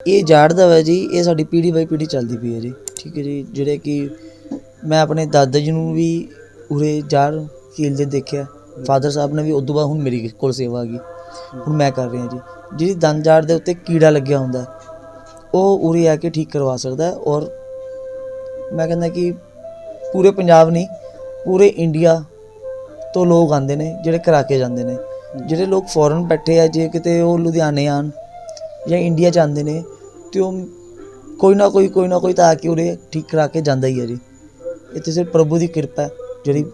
ਇਹ ਜਾੜ ਦਾ ਵਾ ਜੀ, ਇਹ ਸਾਡੀ ਪੀੜ੍ਹੀ ਬਾਈ ਪੀੜ੍ਹੀ ਚੱਲਦੀ ਪਈ ਹੈ ਜੀ। ਠੀਕ ਹੈ ਜੀ, ਜਿਹੜੇ ਕਿ ਮੈਂ ਆਪਣੇ ਦਾਦਾ ਜੀ ਨੂੰ ਵੀ ਉਰੇ ਜਾੜ ਖੇਲਦੇ ਦੇਖਿਆ। ਫਾਦਰ ਸਾਹਿਬ ਨੇ ਵੀ ਉਦੋਂ ਬਾਅਦ ਹੁਣ ਮੇਰੀ ਕੋਲ ਸੇਵਾ ਆ ਗਈ। ਹੁਣ ਮੈਂ ਕਰ ਰਿਹਾ ਜੀ। ਜਿਹੜੀ ਦੰਦ ਜਾੜ ਦੇ ਉੱਤੇ ਕੀੜਾ ਲੱਗਿਆ ਹੁੰਦਾ, ਉਹ ਉਰੇ ਆ ਕੇ ਠੀਕ ਕਰਵਾ ਸਕਦਾ ਔਰ ਮੈਂ ਕਹਿੰਦਾ ਕਿ ਪੂਰੇ ਪੰਜਾਬ ਨਹੀਂ, ਪੂਰੇ ਇੰਡੀਆ ਤੋਂ ਲੋਕ ਆਉਂਦੇ ਨੇ, ਜਿਹੜੇ ਕਰਾ ਕੇ ਜਾਂਦੇ ਨੇ। ਜਿਹੜੇ ਲੋਕ ਫੋਰਨ ਬੈਠੇ ਆ, ਜੇ ਕਿਤੇ ਉਹ ਲੁਧਿਆਣੇ ਆਣ ਜਾਂ ਇੰਡੀਆ ਚ ਆਉਂਦੇ ਨੇ ਤੇ ਉਹ ਕੋਈ ਨਾ ਕੋਈ ਕੋਈ ਨਾ ਕੋਈ ਤਾਂ ਆ ਕੇ ਉਰੇ ਠੀਕ ਕਰਾ ਕੇ ਜਾਂਦਾ ਹੀ ਹੈ ਜੀ। ਇੱਥੇ ਸਿਰਫ ਪ੍ਰਭੂ ਦੀ ਕਿਰਪਾ ਹੈ ਜਿਹੜੀ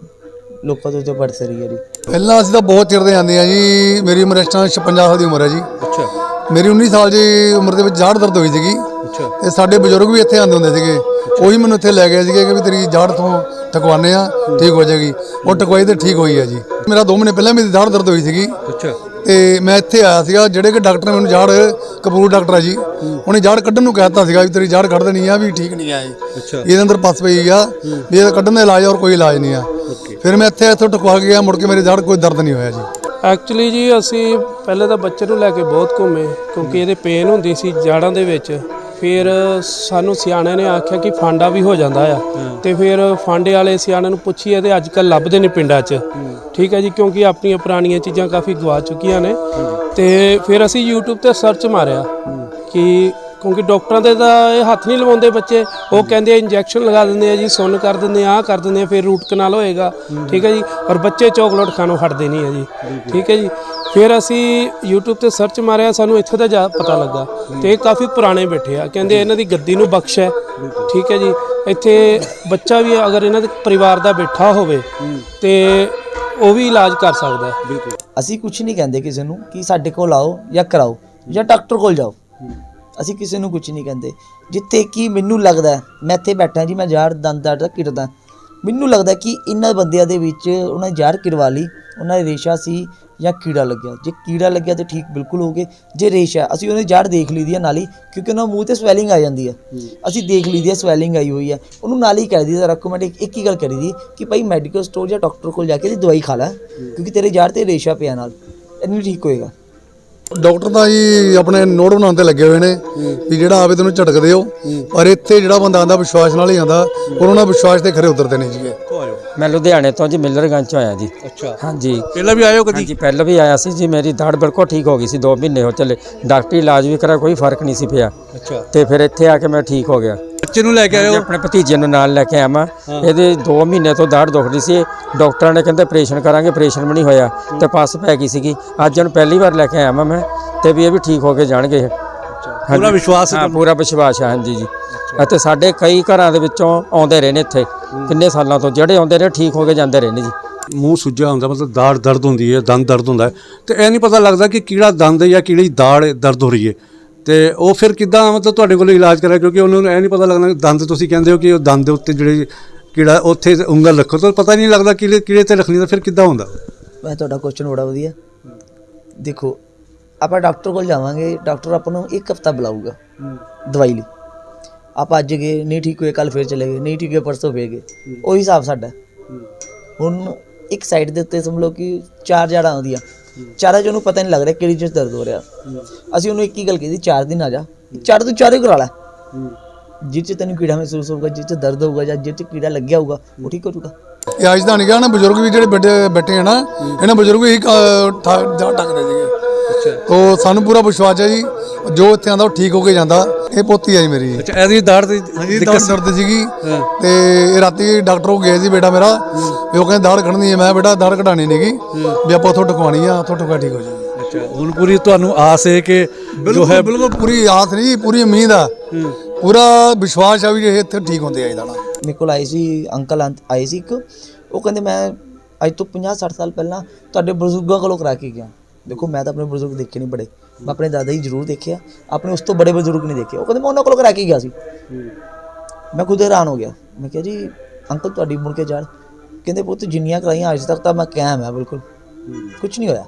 ਲੋਕਾਂ ਤੋਂ ਉੱਤੇ ਵਰਤ ਰਹੀ ਹੈ ਜੀ। ਪਹਿਲਾਂ ਅਸੀਂ ਤਾਂ ਬਹੁਤ ਚਿਰ ਦੇ ਆਉਂਦੇ ਆ ਜੀ। ਮੇਰੀ ਉਮਰ ਇਸ ਟਾਈਮ 56 ਸਾਲ ਦੀ ਉਮਰ ਹੈ ਜੀ। ਅੱਛਾ। ਮੇਰੀ 19 ਸਾਲ ਦੀ ਉਮਰ ਦੇ ਵਿੱਚ ਜਾੜ ਦਰਦ ਹੋਈ ਸੀਗੀ। ਅੱਛਾ। ਤੇ ਸਾਡੇ ਬਜ਼ੁਰਗ ਵੀ ਇੱਥੇ ਆਉਂਦੇ ਹੁੰਦੇ ਸੀਗੇ। ਉਹੀ ਮੈਨੂੰ ਇੱਥੇ ਲੈ ਗਏ ਸੀਗੇ ਕਿ ਵੀ ਤੇਰੀ ਜਾੜ ਤੋਂ ਟਕਵਾਨੇ ਆ ਠੀਕ ਹੋ ਜਾਏਗੀ। ਉਹ ਟਕਵਾਈ ਤੇ ਠੀਕ ਹੋਈ ਹੈ ਜੀ। ਮੇਰਾ 2 ਮਹੀਨੇ ਪਹਿਲਾਂ ਮੇਰੀ ਜਾੜ ਦਰਦ ਹੋਈ ਸੀਗੀ। ਅੱਛਾ। ਤੇ ਮੈਂ ਇੱਥੇ ਆਇਆ ਸੀਗਾ ਜਿਹੜੇ ਕਿ ਡਾਕਟਰ ਨੇ ਮੈਨੂੰ ਜਾੜ ਕਪੂਰ ਡਾਕਟਰ ਆ ਜੀ ਉਹਨੇ ਜਾੜ ਕੱਢਣ ਨੂੰ ਕਹਿਤਾ ਸੀਗਾ ਵੀ ਤੇਰੀ ਜਾੜ ਕੱਢ ਦੇਣੀ ਆ ਵੀ ਠੀਕ ਨਹੀਂ ਆ ਇਹ। ਅੱਛਾ। ਇਹਦੇ ਅੰਦਰ ਪਸ ਪਈ ਆ ਵੀ ਇਹਦਾ ਕੱਢਣ ਦਾ ਇਲਾਜ ਔਰ ਕੋਈ ਇਲਾਜ ਨਹੀਂ ਆ। ਫਿਰ ਮੈਂ ਇੱਥੇ ਇੱਥੋਂ ਟਕਵਾ ਕੇ ਗਿਆ ਮੁੜ ਕੇ ਮੇਰੇ ਜਾੜ ਕੋਈ ਦਰਦ ਨਹੀਂ ਹੋਇਆ ਜੀ। ਐਕਚੁਅਲੀ ਜੀ ਅਸੀਂ ਪਹਿਲੇ ਤਾਂ ਬੱਚੇ ਨੂੰ ਲੈ ਕੇ ਬਹੁਤ ਘੁੰਮੇ ਕਿਉਂਕਿ ਇਹਦੇ ਪੇਨ ਹੁੰਦੀ ਸੀ ਜਾੜਾਂ ਦੇ ਵਿੱਚ। ਫਿਰ ਸਾਨੂੰ ਸਿਆਣਿਆਂ ਨੇ ਆਖਿਆ ਕਿ ਫਾਂਡਾ ਵੀ ਹੋ ਜਾਂਦਾ ਆ। ਤੇ ਫਿਰ ਫਾਂਡੇ ਵਾਲੇ ਸਿਆਣਿਆਂ ਨੂੰ ਪੁੱਛੀਏ ਤੇ ਅੱਜ ਕੱਲ ਲੱਭਦੇ ਨੇ ਪਿੰਡਾਂ 'ਚ। ਠੀਕ ਹੈ ਜੀ ਕਿਉਂਕਿ ਆਪਣੀਆਂ ਪੁਰਾਣੀਆਂ ਚੀਜ਼ਾਂ ਕਾਫੀ ਗਵਾ ਚੁੱਕੀਆਂ ਨੇ। ਤੇ ਫਿਰ ਅਸੀਂ YouTube ਤੇ ਸਰਚ ਮਾਰਿਆ ਕਿ ਕਿਉਂਕਿ ਡਾਕਟਰਾਂ ਦੇ ਤਾਂ ਇਹ ਹੱਥ ਨਹੀਂ ਲਵਾਉਂਦੇ ਬੱਚੇ। ਉਹ ਕਹਿੰਦੇ ਆ ਇੰਜੈਕਸ਼ਨ ਲਗਾ ਦਿੰਦੇ ਆ ਜੀ ਸੁੰਨ ਕਰ ਦਿੰਦੇ ਆ ਆਹ ਕਰ ਦਿੰਦੇ ਆ ਫਿਰ ਰੂਟ ਕਨਾਲ ਹੋਏਗਾ। ਠੀਕ ਹੈ ਜੀ ਔਰ ਬੱਚੇ ਚਾਕਲੇਟ ਖਾਣੋਂ ਹਟਦੇ ਨਹੀਂ ਆ ਜੀ। ਠੀਕ ਹੈ ਜੀ। ਫਿਰ ਅਸੀਂ YouTube ਤੇ ਸਰਚ ਮਾਰਿਆ, ਸਾਨੂੰ ਇੱਥੇ ਦਾ ਜਾ ਪਤਾ ਲੱਗਾ ਤੇ ਇਹ ਕਾਫੀ ਪੁਰਾਣੇ ਬੈਠੇ ਆ। ਕਹਿੰਦੇ ਇਹਨਾਂ ਦੀ ਗੱਦੀ ਨੂੰ ਬਖਸ਼ ਹੈ। ਠੀਕ ਹੈ ਜੀ। ਇੱਥੇ ਬੱਚਾ ਵੀ ਅਗਰ ਇਹਨਾਂ ਦੇ ਪਰਿਵਾਰ ਦਾ ਬੈਠਾ ਹੋਵੇ ਤੇ ਉਹ ਵੀ ਇਲਾਜ ਕਰ ਸਕਦਾ ਹੈ। ਅਸੀਂ ਕੁਝ ਨਹੀਂ ਕਹਿੰਦੇ ਕਿਸੇ ਨੂੰ ਕਿ ਸਾਡੇ ਕੋਲ ਆਓ ਜਾਂ ਕਰਾਓ ਜਾਂ ਡਾਕਟਰ ਕੋਲ ਜਾਓ। ਅਸੀਂ ਕਿਸੇ ਨੂੰ ਕੁਝ ਨਹੀਂ ਕਹਿੰਦੇ। ਜਿੱਥੇ ਕਿ ਮੈਨੂੰ ਲੱਗਦਾ ਮੈਂ ਇੱਥੇ ਬੈਠਾ ਜੀ, ਮੈਂ ਯਾਰ ਦੰਦ ਦਾ ਕਿਰਦਾ ਮੈਨੂੰ ਲੱਗਦਾ ਕਿ ਇਹਨਾਂ ਬੰਦਿਆਂ ਦੇ ਵਿੱਚ ਉਹਨਾਂ ਨੇ ਜਾੜ ਕਿਰਵਾ ਲਈ ਉਹਨਾਂ ਦੇ ਰੇਸ਼ਾ ਸੀ ਜਾਂ ਕੀੜਾ ਲੱਗਿਆ। ਜੇ ਕੀੜਾ ਲੱਗਿਆ ਤੇ ਠੀਕ ਬਿਲਕੁਲ ਹੋ ਗਏ। ਜੇ ਰੇਸ਼ਾ ਅਸੀਂ ਉਹਨੇ ਜਾੜ ਦੇਖ ਲਈ ਦੀ ਹੈ ਨਾਲ ਹੀ ਕਿਉਂਕਿ ਉਹਨਾਂ ਮੂੰਹ ਤੇ ਸਵੈਲਿੰਗ ਆ ਜਾਂਦੀ ਹੈ। ਅਸੀਂ ਦੇਖ ਲਈ ਦੀ ਹੈ ਸਵੈਲਿੰਗ ਆਈ ਹੋਈ ਹੈ ਉਹਨੂੰ ਨਾਲ ਹੀ ਕਹਿ ਦਈਦਾ ਰეკਮੈਂਡ ਇੱਕ ਹੀ ਗੱਲ ਕਰੀ ਦੀ ਕਿ ਭਾਈ ਮੈਡੀਕਲ ਸਟੋਰ ਜਾਂ ਡਾਕਟਰ ਕੋਲ ਜਾ ਕੇ ਇਹਦੀ ਦਵਾਈ ਖਾ ਲੈ ਕਿਉਂਕਿ ਤੇਰੇ ਜਾੜ ਤੇ ਰੇਸ਼ਾ ਪਿਆ ਨਾਲ ਇਹਨੂੰ ਠੀਕ ਹੋਏਗਾ। ਡਾਕਟਰ ਤਾਂ ਜੀ ਆਪਣੇ ਨੋਟ ਬਣਾਉਣ ਤੇ ਲੱਗੇ ਹੋਏ ਨੇ ਵੀ ਜਿਹੜਾ ਆਵੇ ਤੈਨੂੰ ਝਟਕ ਦਿਓ ਪਰ ਇੱਥੇ ਜਿਹੜਾ ਬੰਦਾ ਆਂਦਾ ਵਿਸ਼ਵਾਸ ਨਾਲ ਹੀ ਆਂਦਾ ਔਰ ਉਹਨਾਂ ਵਿਸ਼ਵਾਸ ਤੇ ਖਰੇ ਉਤਰਦੇ ਨੇ ਜੀ ਮੈਂ ਲੁਧਿਆਣੇ ਤੋਂ ਜੀ ਮਿਲਰਗੰਜ ਤੋਂ ਆਇਆ ਜੀ। ਅੱਛਾ। ਹਾਂਜੀ। ਪਹਿਲਾਂ ਵੀ ਆਇਓ ਕਦੀ? ਹਾਂਜੀ ਪਹਿਲਾਂ ਵੀ ਆਇਆ ਸੀ ਜੀ ਮੇਰੀ ਦਾੜ ਬਿਲਕੁਲ ਠੀਕ ਹੋ ਗਈ ਸੀ 2 ਮਹੀਨੇ ਹੋ ਚੱਲੇ। ਡਾਕਟਰੀ ਇਲਾਜ ਵੀ ਕਰਾ ਕੋਈ ਫ਼ਰਕ ਨਹੀਂ ਸੀ ਪਿਆ। ਅੱਛਾ। ਤੇ ਫਿਰ ਇੱਥੇ ਆ ਕੇ ਮੈਂ ਠੀਕ ਹੋ ਗਿਆ। ਬੱਚੇ ਨੂੰ ਲੈ ਕੇ ਆਇਓ। ਆਪਣੇ ਭਤੀਜੇ ਨੂੰ ਨਾਲ ਲੈ ਕੇ ਆਵਾਂ। ਇਹਦੇ 2 ਮਹੀਨੇ ਤੋਂ ਦਾੜ ਦੁਖ ਰਹੀ ਸੀ। ਡਾਕਟਰਾਂ ਨੇ ਕਹਿੰਦੇ ਆਪਰੇਸ਼ਨ ਕਰਾਂਗੇ ਆਪਰੇਸ਼ਨ ਵੀ ਨਹੀਂ ਹੋਇਆ। ਤੇ ਪਸ ਪੈ ਗਈ ਸੀਗੀ। ਅੱਜ ਇਹਨੂੰ ਪਹਿਲੀ ਵਾਰ ਲੈ ਕੇ ਆਇਆ ਮੈਂ। ਤੇ ਵੀ ਇਹ ਵੀ ਠੀਕ ਹੋ ਕੇ ਜਾਣਗੇ। ਪੂਰਾ ਵਿਸ਼ਵਾਸ ਹੈ ਪੂਰਾ ਵਿਸ਼ਵਾਸ ਹੈ ਹਾਂਜੀ ਜੀ। ਅਤੇ ਸਾਡੇ ਕਈ ਘਰਾਂ ਦੇ ਵਿੱਚੋਂ ਆਉਂਦੇ ਰਹੇ ਨੇ ਇੱਥੇ। ਕਿੰਨੇ ਸਾਲਾਂ ਤੋਂ ਜਿਹੜੇ ਆਉਂਦੇ ਰਹੇ ਠੀਕ ਹੋ ਕੇ ਜਾਂਦੇ ਰਹੇ ਨੇ ਜੀ। ਮੂੰਹ ਸੁੱਜਾ ਹੁੰਦਾ ਮਤਲਬ ਦਾੜ ਦਰਦ ਹੁੰਦੀ ਹੈ ਦੰਦ ਦਰਦ ਹੁੰਦਾ ਤੇ ਇਹ ਨਹੀਂ ਪਤਾ ਲੱਗਦਾ ਕਿ ਕਿਹੜਾ ਦੰਦ ਹੈ ਜਾਂ ਕਿਹੜੀ ਦਾੜ ਦਰਦ ਹੋ ਰਹੀ ਹੈ। ਤੇ ਉਹ ਫਿਰ ਕਿੱਦਾਂ, ਮਤਲਬ ਤੁਹਾਡੇ ਕੋਲ ਇਲਾਜ ਕਰਿਆ ਕਿਉਂਕਿ ਉਹਨਾਂ ਨੂੰ ਇਹ ਨਹੀਂ ਪਤਾ ਲੱਗਣਾ ਦੰਦ ਤੁਸੀਂ ਕਹਿੰਦੇ ਹੋ ਕਿ ਉਹ ਦੰਦ ਦੇ ਉੱਤੇ ਜਿਹੜੇ ਕਿਹੜਾ ਉੱਥੇ ਉਂਗਲ ਰੱਖੋ। ਤਾਂ ਪਤਾ ਨਹੀਂ ਲੱਗਦਾ ਕਿਹੜੇ ਕਿਹੜੇ ਤੇ ਰੱਖਣੀ ਤਾਂ ਫਿਰ ਕਿੱਦਾਂ ਹੁੰਦਾ? ਮੈਂ ਤੁਹਾਡਾ ਕੁਐਸਚਨ ਬੜਾ ਵਧੀਆ। ਦੇਖੋ, ਆਪਾਂ ਡਾਕਟਰ ਕੋਲ ਜਾਵਾਂਗੇ, ਡਾਕਟਰ ਆਪਾਂ ਨੂੰ ਇੱਕ ਹਫਤਾ ਬੁਲਾਊਗਾ ਦਵਾਈ ਲਈ। ਆਪਾਂ ਅੱਜ ਗਏ, ਨਹੀਂ ਠੀਕ ਹੋਏ ਕੱਲ ਫੇਰ ਚਲੇ ਗਏ, ਨਹੀਂ ਠੀਕ ਹੋਏ, ਪਰਸੋਂ ਫੇਰ ਗਏ। ਉਹੀ ਹਿਸਾਬ ਸਾਡਾ। ਹੁਣ ਇੱਕ ਸਾਈਡ ਦੇ ਉੱਤੇ ਸਮਝ ਲਓ ਕਿ ਚਾਰ ਜੜਾਂ ਆਉਂਦੀਆਂ। ਚਾਰਾਂ ਚ ਉਹਨੂੰ ਪਤਾ ਨਹੀਂ ਲੱਗ ਰਿਹਾ ਕਿਹੜੀ ਚੀਜ਼ ਦਰਦ ਹੋ ਰਿਹਾ। ਅਸੀਂ ਉਹਨੂੰ ਇੱਕ ਹੀ ਗੱਲ ਕੀਤੀ ਚਾਰ ਦਿਨ ਆ ਜਾ। ਚਾਰ ਤੋਂ ਚਾਰੇ ਕਰਾ ਲੈ। ਜਿਹ ਚ ਤੈਨੂੰ ਕੀੜਾ ਮਹਿਸੂਸ ਹੋਊਗਾ ਜਿਹ ਚ ਦਰਦ ਹੋਊਗਾ ਜਾਂ ਜਿਹ ਚ ਕੀੜਾ ਲੱਗਿਆ ਹੋਊਗਾ, ਉਹ ਠੀਕ ਹੋ ਜਾਊਗਾ। ਇਹ ਅੱਜ ਦਾ ਨਹੀਂ ਗਾ ਨਾ ਬਜ਼ੁਰਗ ਵੀ ਜਿਹੜੇ ਬੈਠੇ ਬੈਠੇ ਆ ਨਾ, ਇਹਨਾਂ ਬਜ਼ੁਰਗ ਵੀ ਜਾ ਸੀਗੇ। ਤੋ ਸਾਨੂੰ ਪੂਰਾ ਵਿਸ਼ਵਾਸ ਹੈ ਜੀ ਜੋ ਇੱਥੇ ਆਂਦਾ ਉਹ ਠੀਕ ਹੋ ਕੇ ਜਾਂਦਾ। ਇਹ ਪੋਤੀ ਹੈ ਜੀ ਮੇਰੀ। ਅੱਛਾ ਇਹਦੀ ਦਾੜ ਦੀ ਹਾਂਜੀ ਦਾੜ ਦਰਦ ਸੀਗੀ। ਤੇ ਇਹ ਰਾਤੀ ਡਾਕਟਰ ਕੋ ਗਏ ਸੀ ਬੇਟਾ ਮੇਰਾ। ਵੀ ਉਹ ਕਹਿੰਦੇ ਦਾੜ ਕੱਢਣੀ ਹੈ। ਮੈਂ ਬੇਟਾ ਦਾੜ ਕਢਾਣੀ ਨਹੀਂਗੀ ਵੀ ਆਪਾਂ ਉੱਥੋਂ ਟਕਵਾਣੀ ਆ ਉੱਥੋਂ ਟਕਾ ਠੀਕ ਹੋ ਜਾਏਗੀ ਅੱਛਾ ਹੁਣ ਪੂਰੀ ਤੁਹਾਨੂੰ ਆਸ ਹੈ ਕਿ ਜੋ ਹੈ ਬਿਲਕੁਲ ਪੂਰੀ ਆਸ ਨਹੀਂ ਪੂਰੀ ਉਮੀਦ ਆ। ਪੂਰਾ ਵਿਸ਼ਵਾਸ ਆ ਵੀ ਇਹ ਇੱਥੇ ਠੀਕ ਹੁੰਦੇ ਆ ਇਹਦਾ ਮੇਰੇ ਕੋਲ ਆਏ ਸੀ ਅੰਕਲ ਆਂ- ਆਏ ਸੀ ਇੱਕ। ਉਹ ਕਹਿੰਦੇ ਮੈਂ ਅੱਜ ਤੋਂ 50 60 ਸਾਲ ਪਹਿਲਾਂ ਤੁਹਾਡੇ ਬਜ਼ੁਰਗਾਂ ਕੋਲੋਂ ਕਰਾ ਕੇ ਗਿਆ। ਦੇਖੋ, ਮੈਂ ਤਾਂ ਆਪਣੇ ਬਜ਼ੁਰਗ ਦੇਖੇ ਨਹੀਂ ਬੜੇ। ਮੈਂ ਆਪਣੇ ਦਾਦਾ ਜੀ ਜ਼ਰੂਰ ਦੇਖਿਆ। ਆਪਣੇ ਉਸ ਤੋਂ ਬੜੇ ਬਜ਼ੁਰਗ ਨਹੀਂ ਦੇਖੇ। ਉਹ ਕਹਿੰਦੇ, ਮੈਂ ਉਹਨਾਂ ਕੋਲੋਂ ਕਰਾ ਕੇ ਗਿਆ ਸੀ। ਮੈਂ ਖੁਦ ਹੈਰਾਨ ਹੋ ਗਿਆ। ਮੈਂ ਕਿਹਾ, ਜੀ, ਅੰਕਲ, ਤੁਹਾਡੀ ਮੁੜ ਕੇ ਜਾਣ। ਕਹਿੰਦੇ, ਪੁੱਤ, ਜਿੰਨੀਆਂ ਕਰਾਈਆਂ ਅੱਜ ਤੱਕ ਤਾਂ ਮੈਂ ਕਾਇਮ ਹੈ, ਬਿਲਕੁਲ। ਕੁਝ ਨਹੀਂ ਹੋਇਆ।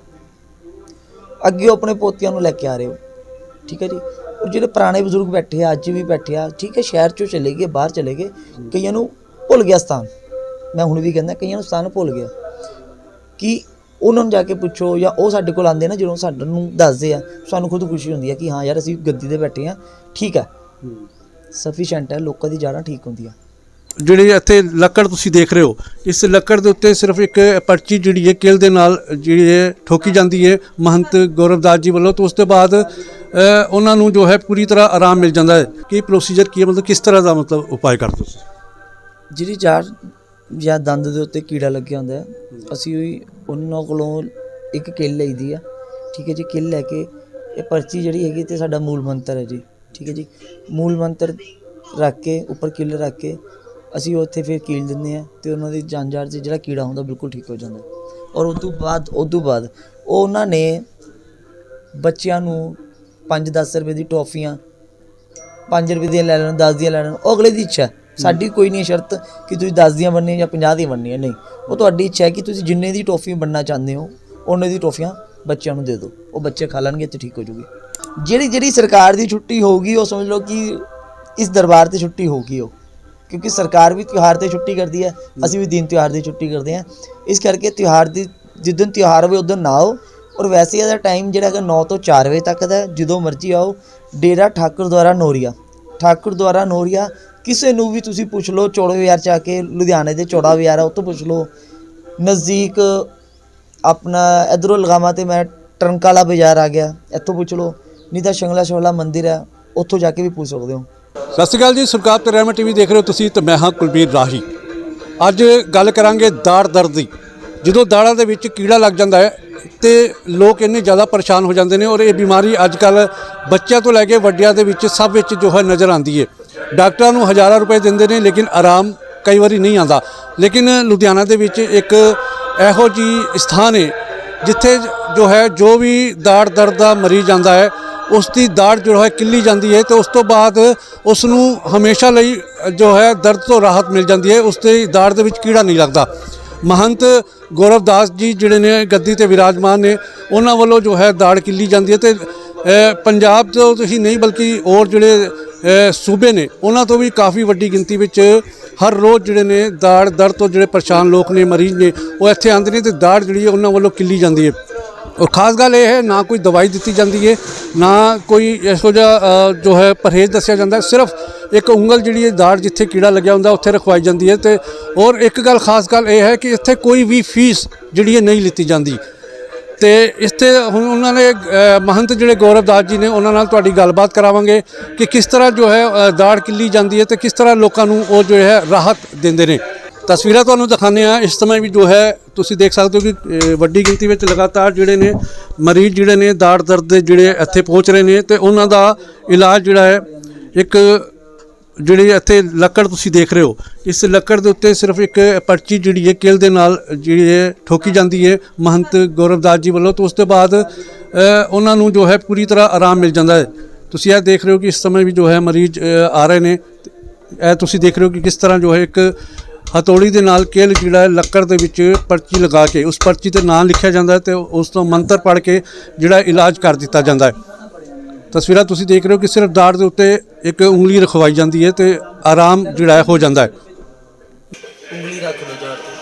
ਅੱਗੇ ਉਹ ਆਪਣੇ ਪੋਤਿਆਂ ਨੂੰ ਲੈ ਕੇ ਆ ਰਹੇ ਹੋ। ਠੀਕ ਹੈ ਜੀ? ਔਰ ਜਿਹੜੇ ਪੁਰਾਣੇ ਬਜ਼ੁਰਗ ਬੈਠੇ ਆ, ਅੱਜ ਵੀ ਬੈਠੇ ਆ, ਠੀਕ ਹੈ, ਸ਼ਹਿਰ ਚੋਂ ਚਲੇ ਗਏ, ਬਾਹਰ ਚਲੇ ਗਏ, ਕਈਆਂ ਨੂੰ ਭੁੱਲ ਗਿਆ ਸਥਾਨ। ਮੈਂ ਹੁਣ ਵੀ ਕਹਿੰਦਾ, ਕਈਆਂ ਨੂੰ ਸਥਾਨ ਭੁੱਲ ਗਿਆ। ਕਿ ਉਹਨਾਂ ਨੂੰ ਜਾ ਕੇ ਪੁੱਛੋ ਜਾਂ ਉਹ ਸਾਡੇ ਕੋਲ ਆਉਂਦੇ ਨਾ ਜਦੋਂ ਸਾਨੂੰ ਨੂੰ ਦੱਸਦੇ ਆ ਸਾਨੂੰ ਖੁਦ ਖੁਸ਼ੀ ਹੁੰਦੀ ਹੈ ਕਿ ਹਾਂ ਯਾਰ ਅਸੀਂ ਗੱਦੀ ਤੇ ਬੈਠੇ ਆ ਠੀਕ ਹੈ ਸਫੀਸ਼ੀਐਂਟ ਹੈ ਲੋਕਾਂ ਦੀ ਜੜ੍ਹਾਂ ਠੀਕ ਹੁੰਦੀਆਂ। ਜਿਹੜੀ ਇੱਥੇ ਲੱਕੜ ਤੁਸੀਂ ਦੇਖ ਰਹੇ ਹੋ ਇਸ ਲੱਕੜ ਦੇ ਉੱਤੇ ਸਿਰਫ ਇੱਕ ਪਰਚੀ ਜਿਹੜੀ ਹੈ ਕਿਲ ਦੇ ਨਾਲ ਜਿਹੜੀ ਹੈ ਠੋਕੀ ਜਾਂਦੀ ਹੈ। ਮਹੰਤ ਗੌਰਵਦਾਸ ਜੀ ਵੱਲੋਂ ਤੋਂ ਉਸ ਤੋਂ ਬਾਅਦ ਉਹਨਾਂ ਨੂੰ ਜੋ ਹੈ ਪੂਰੀ ਤਰ੍ਹਾਂ ਆਰਾਮ ਮਿਲ ਜਾਂਦਾ ਹੈ। ਕੀ ਪ੍ਰੋਸੀਜਰ ਕੀ ਹੈ? ਮਤਲਬ ਕਿਸ ਤਰ੍ਹਾਂ ਦਾ ਮਤਲਬ ਉਪਾਅ ਕਰਦੇ ਤੁਸੀਂ? ਜਿਹੜੀ ਜੜ ਜਾਂ ਦੰਦ ਦੇ ਉੱਤੇ ਕੀੜਾ ਲੱਗਿਆ ਹੁੰਦਾ ਹੈ, ਅਸੀਂ ਉਹੀ ਉਹਨਾਂ ਕੋਲੋਂ ਇੱਕ ਕਿੱਲ ਲਈਦੀ ਆ। ਠੀਕ ਹੈ ਜੀ ਕਿੱਲ ਲੈ ਕੇ ਇਹ ਪਰਚੀ ਜਿਹੜੀ ਹੈਗੀ ਤੇ ਸਾਡਾ ਮੂਲ ਮੰਤਰ ਹੈ ਜੀ। ਠੀਕ ਹੈ ਜੀ ਮੂਲ ਮੰਤਰ ਰੱਖ ਕੇ ਉੱਪਰ ਕਿੱਲ ਰੱਖ ਕੇ ਅਸੀਂ ਉੱਥੇ ਫਿਰ ਕੀਲ ਦਿੰਦੇ ਆ ਤੇ ਉਹਨਾਂ ਦੀ ਜੰਜਾਰ 'ਚ ਜਿਹੜਾ ਕੀੜਾ ਹੁੰਦਾ ਬਿਲਕੁਲ ਠੀਕ ਹੋ ਜਾਂਦਾ। ਔਰ ਉਸ ਤੋਂ ਬਾਅਦ ਉਸ ਤੋਂ ਬਾਅਦ ਉਹ ਉਹਨਾਂ ਨੇ ਬੱਚਿਆਂ ਨੂੰ 5-10 ਰੁਪਏ ਦੀ ਟੌਫੀਆਂ 5 ਰੁਪਏ ਦੀਆਂ ਲੈ ਲੈਣ 10 ਦੀਆਂ ਲੈ ਲੈਣ ਉਹ ਅਗਲੇ ਦੀ ਇੱਛਾ। ਸਾਡੀ ਕੋਈ ਨਹੀਂ ਸ਼ਰਤ ਕਿ ਤੁਸੀਂ 10 ਦੀਆਂ ਬਣਨੀਆਂ ਜਾਂ 50 ਦੀਆਂ ਬਣਨੀਆਂ ਨਹੀਂ। ਉਹ ਤੁਹਾਡੀ ਇੱਛਾ ਹੈ ਕਿ ਤੁਸੀਂ ਜਿੰਨੇ ਦੀ ਟੋਫੀ ਬਣਨਾ ਚਾਹੁੰਦੇ ਹੋ, ਉਹਨੇ ਦੀ ਟੋਫੀਆਂ ਬੱਚਿਆਂ ਨੂੰ ਦੇ ਦਿਓ। ਉਹ ਬੱਚੇ ਖਾ ਲੈਣਗੇ ਤੇ ਠੀਕ ਹੋ ਜੂਗੀ। ਜਿਹੜੀ ਜਿਹੜੀ ਸਰਕਾਰ ਦੀ ਛੁੱਟੀ ਹੋਊਗੀ, ਉਹ ਸਮਝ ਲਓ ਕਿ ਇਸ ਦਰਬਾਰ ਤੇ ਛੁੱਟੀ ਹੋਊਗੀ ਉਹ। ਕਿਉਂਕਿ ਸਰਕਾਰ ਵੀ ਤਿਉਹਾਰ ਤੇ ਛੁੱਟੀ ਕਰਦੀ ਹੈ, ਅਸੀਂ ਵੀ ਦਿਨ ਤਿਉਹਾਰ ਦੀ ਛੁੱਟੀ ਕਰਦੇ ਹਾਂ। ਇਸ ਕਰਕੇ ਤਿਉਹਾਰ ਦੀ ਜਿੱਦਨ ਤਿਉਹਾਰ ਹੋਵੇ ਉਦੋਂ ਨਾ ਆਓ। ਔਰ ਵੈਸੇ ਇਹਦਾ ਟਾਈਮ ਜਿਹੜਾ ਹੈਗਾ 9 ਤੋਂ 4 ਵਜੇ ਤੱਕ ਦਾ ਜਦੋਂ ਮਰਜ਼ੀ ਆਓ। ਡੇਰਾ ਠਾਕੁਰ ਦੁਆਰਾ ਨੋਰੀਆ। ਠਾਕੁਰ ਦੁਆਰਾ ਨੋਰੀਆ ਕਿਸੇ ਨੂੰ ਵੀ ਤੁਸੀਂ ਪੁੱਛ ਲਓ, ਚੌੜਾ ਬਾਜ਼ਾਰ ਚ ਆ ਕੇ, ਲੁਧਿਆਣੇ ਦੇ ਚੌੜਾ ਬਾਜ਼ਾਰ ਆ, ਉੱਥੋਂ ਪੁੱਛ ਲਓ। ਨਜ਼ਦੀਕ ਆਪਣਾ ਇਧਰੋਂ ਲਗਾਵਾਂ ਤੇ ਮੈਂ ਟਰਨਕਾਲਾ ਬਾਜ਼ਾਰ ਆ ਗਿਆ, ਇੱਥੋਂ ਪੁੱਛ ਲਓ। ਨਹੀਂ ਤਾਂ ਸ਼ੰਗਲਾ ਸ਼ੋਲਾ ਮੰਦਿਰ ਹੈ ਉੱਥੋਂ ਜਾ ਕੇ ਵੀ ਪੁੱਛ ਸਕਦੇ ਹੋ। ਸਤਿ ਸ਼੍ਰੀ ਅਕਾਲ ਜੀ, ਸਰਕਾਰ ਤੇ ਰਹਿਮਤ ਟੀਵੀ ਦੇਖ ਰਹੇ ਹੋ ਤੁਸੀਂ ਤੇ ਮੈਂ ਹਾਂ ਕੁਲਬੀਰ ਰਾਹੀ। ਅੱਜ ਗੱਲ ਕਰਾਂਗੇ ਦਾੜ ਦਰਦ ਦੀ। ਜਦੋਂ ਦਾੜਾਂ ਦੇ ਵਿੱਚ ਕੀੜਾ ਲੱਗ ਜਾਂਦਾ ਹੈ ਤੇ ਲੋਕ ਇੰਨੇ ਜ਼ਿਆਦਾ ਪਰੇਸ਼ਾਨ ਹੋ ਜਾਂਦੇ ਨੇ ਔਰ ਇਹ ਬਿਮਾਰੀ ਅੱਜ ਕੱਲ ਬੱਚਿਆਂ ਤੋਂ ਲੈ ਕੇ ਵੱਡਿਆਂ ਦੇ ਵਿੱਚ ਸਭ ਵਿੱਚ ਜੋ ਹੈ ਨਜ਼ਰ ਆਉਂਦੀ ਹੈ। ਡਾਕਟਰਾਂ ਨੂੰ ਹਜ਼ਾਰਾਂ ਰੁਪਏ ਦਿੰਦੇ ਨੇ, ਲੇਕਿਨ ਆਰਾਮ ਕਈ ਵਾਰੀ ਨਹੀਂ ਆਉਂਦਾ। ਲੇਕਿਨ ਲੁਧਿਆਣਾ ਦੇ ਵਿੱਚ ਇੱਕ ਇਹੋ ਜੀ ਸਥਾਨ ਹੈ ਜਿੱਥੇ ਜੋ ਹੈ, ਜੋ ਵੀ ਦਾੜ ਦਰਦ ਦਾ ਮਰੀਜ਼ ਆਂਦਾ ਹੈ ਉਸ ਦੀ ਦਾੜ ਜੋ ਹੈ, ਕਿੱਲੀ ਜਾਂਦੀ ਹੈ ਤੇ ਉਸ ਤੋਂ ਬਾਅਦ ਉਸ ਨੂੰ ਹਮੇਸ਼ਾ ਲਈ ਜੋ ਹੈ, ਦਰਦ ਤੋਂ ਰਾਹਤ ਮਿਲ ਜਾਂਦੀ ਹੈ ਉਸ ਦੀ ਦਾੜ ਦੇ ਵਿੱਚ ਕੀੜਾ ਨਹੀਂ ਲੱਗਦਾ। ਮਹੰਤ ਗੌਰਵਦਾਸ ਜੀ ਜਿਹੜੇ ਨੇ ਗੱਦੀ ਤੇ ਵਿਰਾਜਮਾਨ ਨੇ, ਉਹਨਾਂ ਵੱਲੋਂ ਜੋ ਹੈ ਦਾੜ ਕਿੱਲੀ ਜਾਂਦੀ ਹੈ ਤੇ ਪੰਜਾਬ ਤੋਂ ਤੁਸੀਂ ਨਹੀਂ, ਬਲਕਿ ਹੋਰ ਜਿਹੜੇ ਸੂਬੇ ਨੇ ਉਹਨਾਂ ਤੋਂ ਵੀ ਕਾਫੀ ਵੱਡੀ ਗਿਣਤੀ ਵਿੱਚ ਹਰ ਰੋਜ਼ ਜਿਹੜੇ ਨੇ ਦਾੜ ਦਰਦ ਤੋਂ ਜਿਹੜੇ ਪਰੇਸ਼ਾਨ ਲੋਕ ਨੇ, ਮਰੀਜ਼ ਨੇ, ਉਹ ਇੱਥੇ ਆਉਂਦੇ ਨੇ ਤੇ ਦਾੜ ਜਿਹੜੀ ਹੈ ਉਹਨਾਂ ਵੱਲੋਂ ਕਿੱਲੀ ਜਾਂਦੀ ਹੈ। ਔਰ ਖਾਸ ਗੱਲ ਇਹ ਹੈ, ਨਾ ਕੋਈ ਦਵਾਈ ਦਿੱਤੀ ਜਾਂਦੀ ਹੈ, ਨਾ ਕੋਈ ਇਹੋ ਜਿਹਾ ਜੋ ਹੈ ਪਰਹੇਜ਼ ਦੱਸਿਆ ਜਾਂਦਾ, ਸਿਰਫ ਇੱਕ ਉਂਗਲ ਜਿਹੜੀ ਹੈ ਦਾੜ ਜਿੱਥੇ ਕੀੜਾ ਲੱਗਿਆ ਹੁੰਦਾ, ਉੱਥੇ ਰਖਵਾਈ ਜਾਂਦੀ ਹੈ ਤੇ, ਔਰ ਇੱਕ ਗੱਲ, ਖਾਸ ਗੱਲ ਇਹ ਹੈ ਕਿ ਇੱਥੇ ਕੋਈ ਵੀ ਫੀਸ ਜਿਹੜੀ ਹੈ ਨਹੀਂ ਲਿੱਤੀ ਜਾਂਦੀ। ਤੇ ਇੱਥੇ ਹੁਣ ਉਹਨਾਂ ਨੇ ਮਹੰਤ ਜਿਹੜੇ ਗੌਰਵਦਾਸ ਜੀ ਨੇ ਉਹਨਾਂ ਨਾਲ ਤੁਹਾਡੀ ਗੱਲਬਾਤ ਕਰਾਵਾਂਗੇ ਕਿ ਕਿਸ ਤਰ੍ਹਾਂ ਜੋ ਹੈ ਦਾੜ ਕਿੱਲੀ ਜਾਂਦੀ ਹੈ ਤੇ ਕਿਸ ਤਰ੍ਹਾਂ ਲੋਕਾਂ ਨੂੰ ਉਹ ਜੋ ਹੈ ਰਾਹਤ ਦਿੰਦੇ ਨੇ। ਤਸਵੀਰਾਂ ਤੁਹਾਨੂੰ ਦਿਖਾਉਂਦੇ ਆ ਇਸ ਸਮੇਂ ਵੀ ਜੋ ਹੈ, ਤੁਸੀਂ ਦੇਖ ਸਕਦੇ ਹੋ ਕਿ ਵੱਡੀ ਗਿਣਤੀ ਵਿੱਚ ਲਗਾਤਾਰ ਜਿਹੜੇ ਨੇ ਮਰੀਜ਼ ਜਿਹੜੇ ਨੇ ਦਾੜ ਦਰਦ ਦੇ ਜਿਹੜੇ ਇੱਥੇ ਪਹੁੰਚ ਰਹੇ ਨੇ ਤੇ ਉਹਨਾਂ ਦਾ ਇਲਾਜ ਜਿਹੜਾ ਹੈ, ਇੱਕ ਜਿਹੜੀ ਇੱਥੇ ਲੱਕੜ ਤੁਸੀਂ ਦੇਖ ਰਹੇ ਹੋ, ਇਸ ਲੱਕੜ ਦੇ ਉੱਤੇ ਸਿਰਫ ਇੱਕ ਪਰਚੀ ਜਿਹੜੀ ਹੈ, ਕਿਲ ਦੇ ਨਾਲ ਜਿਹੜੀ ਹੈ, ਠੋਕੀ ਜਾਂਦੀ ਹੈ। ਮਹੰਤ ਗੌਰਵਦਾਸ ਜੀ ਵੱਲੋਂ ਤੋਂ ਉਸ ਤੋਂ ਬਾਅਦ ਉਹਨਾਂ ਨੂੰ ਜੋ ਹੈ ਪੂਰੀ ਤਰ੍ਹਾਂ ਆਰਾਮ ਮਿਲ ਜਾਂਦਾ ਹੈ। ਤੁਸੀਂ ਇਹ ਦੇਖ ਰਹੇ ਹੋ ਕਿ ਇਸ ਸਮੇਂ ਵੀ ਜੋ ਹੈ ਮਰੀਜ਼ ਆ ਰਹੇ ਨੇ। ਇਹ ਤੁਸੀਂ ਦੇਖ ਰਹੇ ਹੋ ਕਿ ਕਿਸ ਤਰ੍ਹਾਂ ਜੋ ਹੈ ਇੱਕ ਹਥੌੜੀ ਦੇ ਨਾਲ ਕਿਲ ਜਿਹੜਾ ਹੈ, ਲੱਕੜ ਦੇ ਵਿੱਚ ਪਰਚੀ ਲਗਾ ਕੇ, ਉਸ ਪਰਚੀ ਤੇ ਨਾਂ ਲਿਖਿਆ ਜਾਂਦਾ ਹੈ ਤੇ ਉਸ ਤੋਂ ਮੰਤਰ ਪੜ੍ਹ ਕੇ ਜਿਹੜਾ ਇਲਾਜ ਕਰ ਦਿੱਤਾ ਜਾਂਦਾ ਹੈ। ਤਸਵੀਰਾਂ ਤੁਸੀਂ ਦੇਖ ਰਹੇ ਹੋ ਕਿ ਸਿਰਫ ਦਾੜ ਦੇ ਉੱਤੇ ਇੱਕ ਉਂਗਲੀ ਰਖਵਾਈ ਜਾਂਦੀ ਹੈ ਤੇ ਆਰਾਮ ਜਿਹੜਾ ਹੈ ਜਾਂਦਾ ਹੈ। ਉਂਗਲੀ ਰੱਖ ਲਓ ਜੜ ਤੇ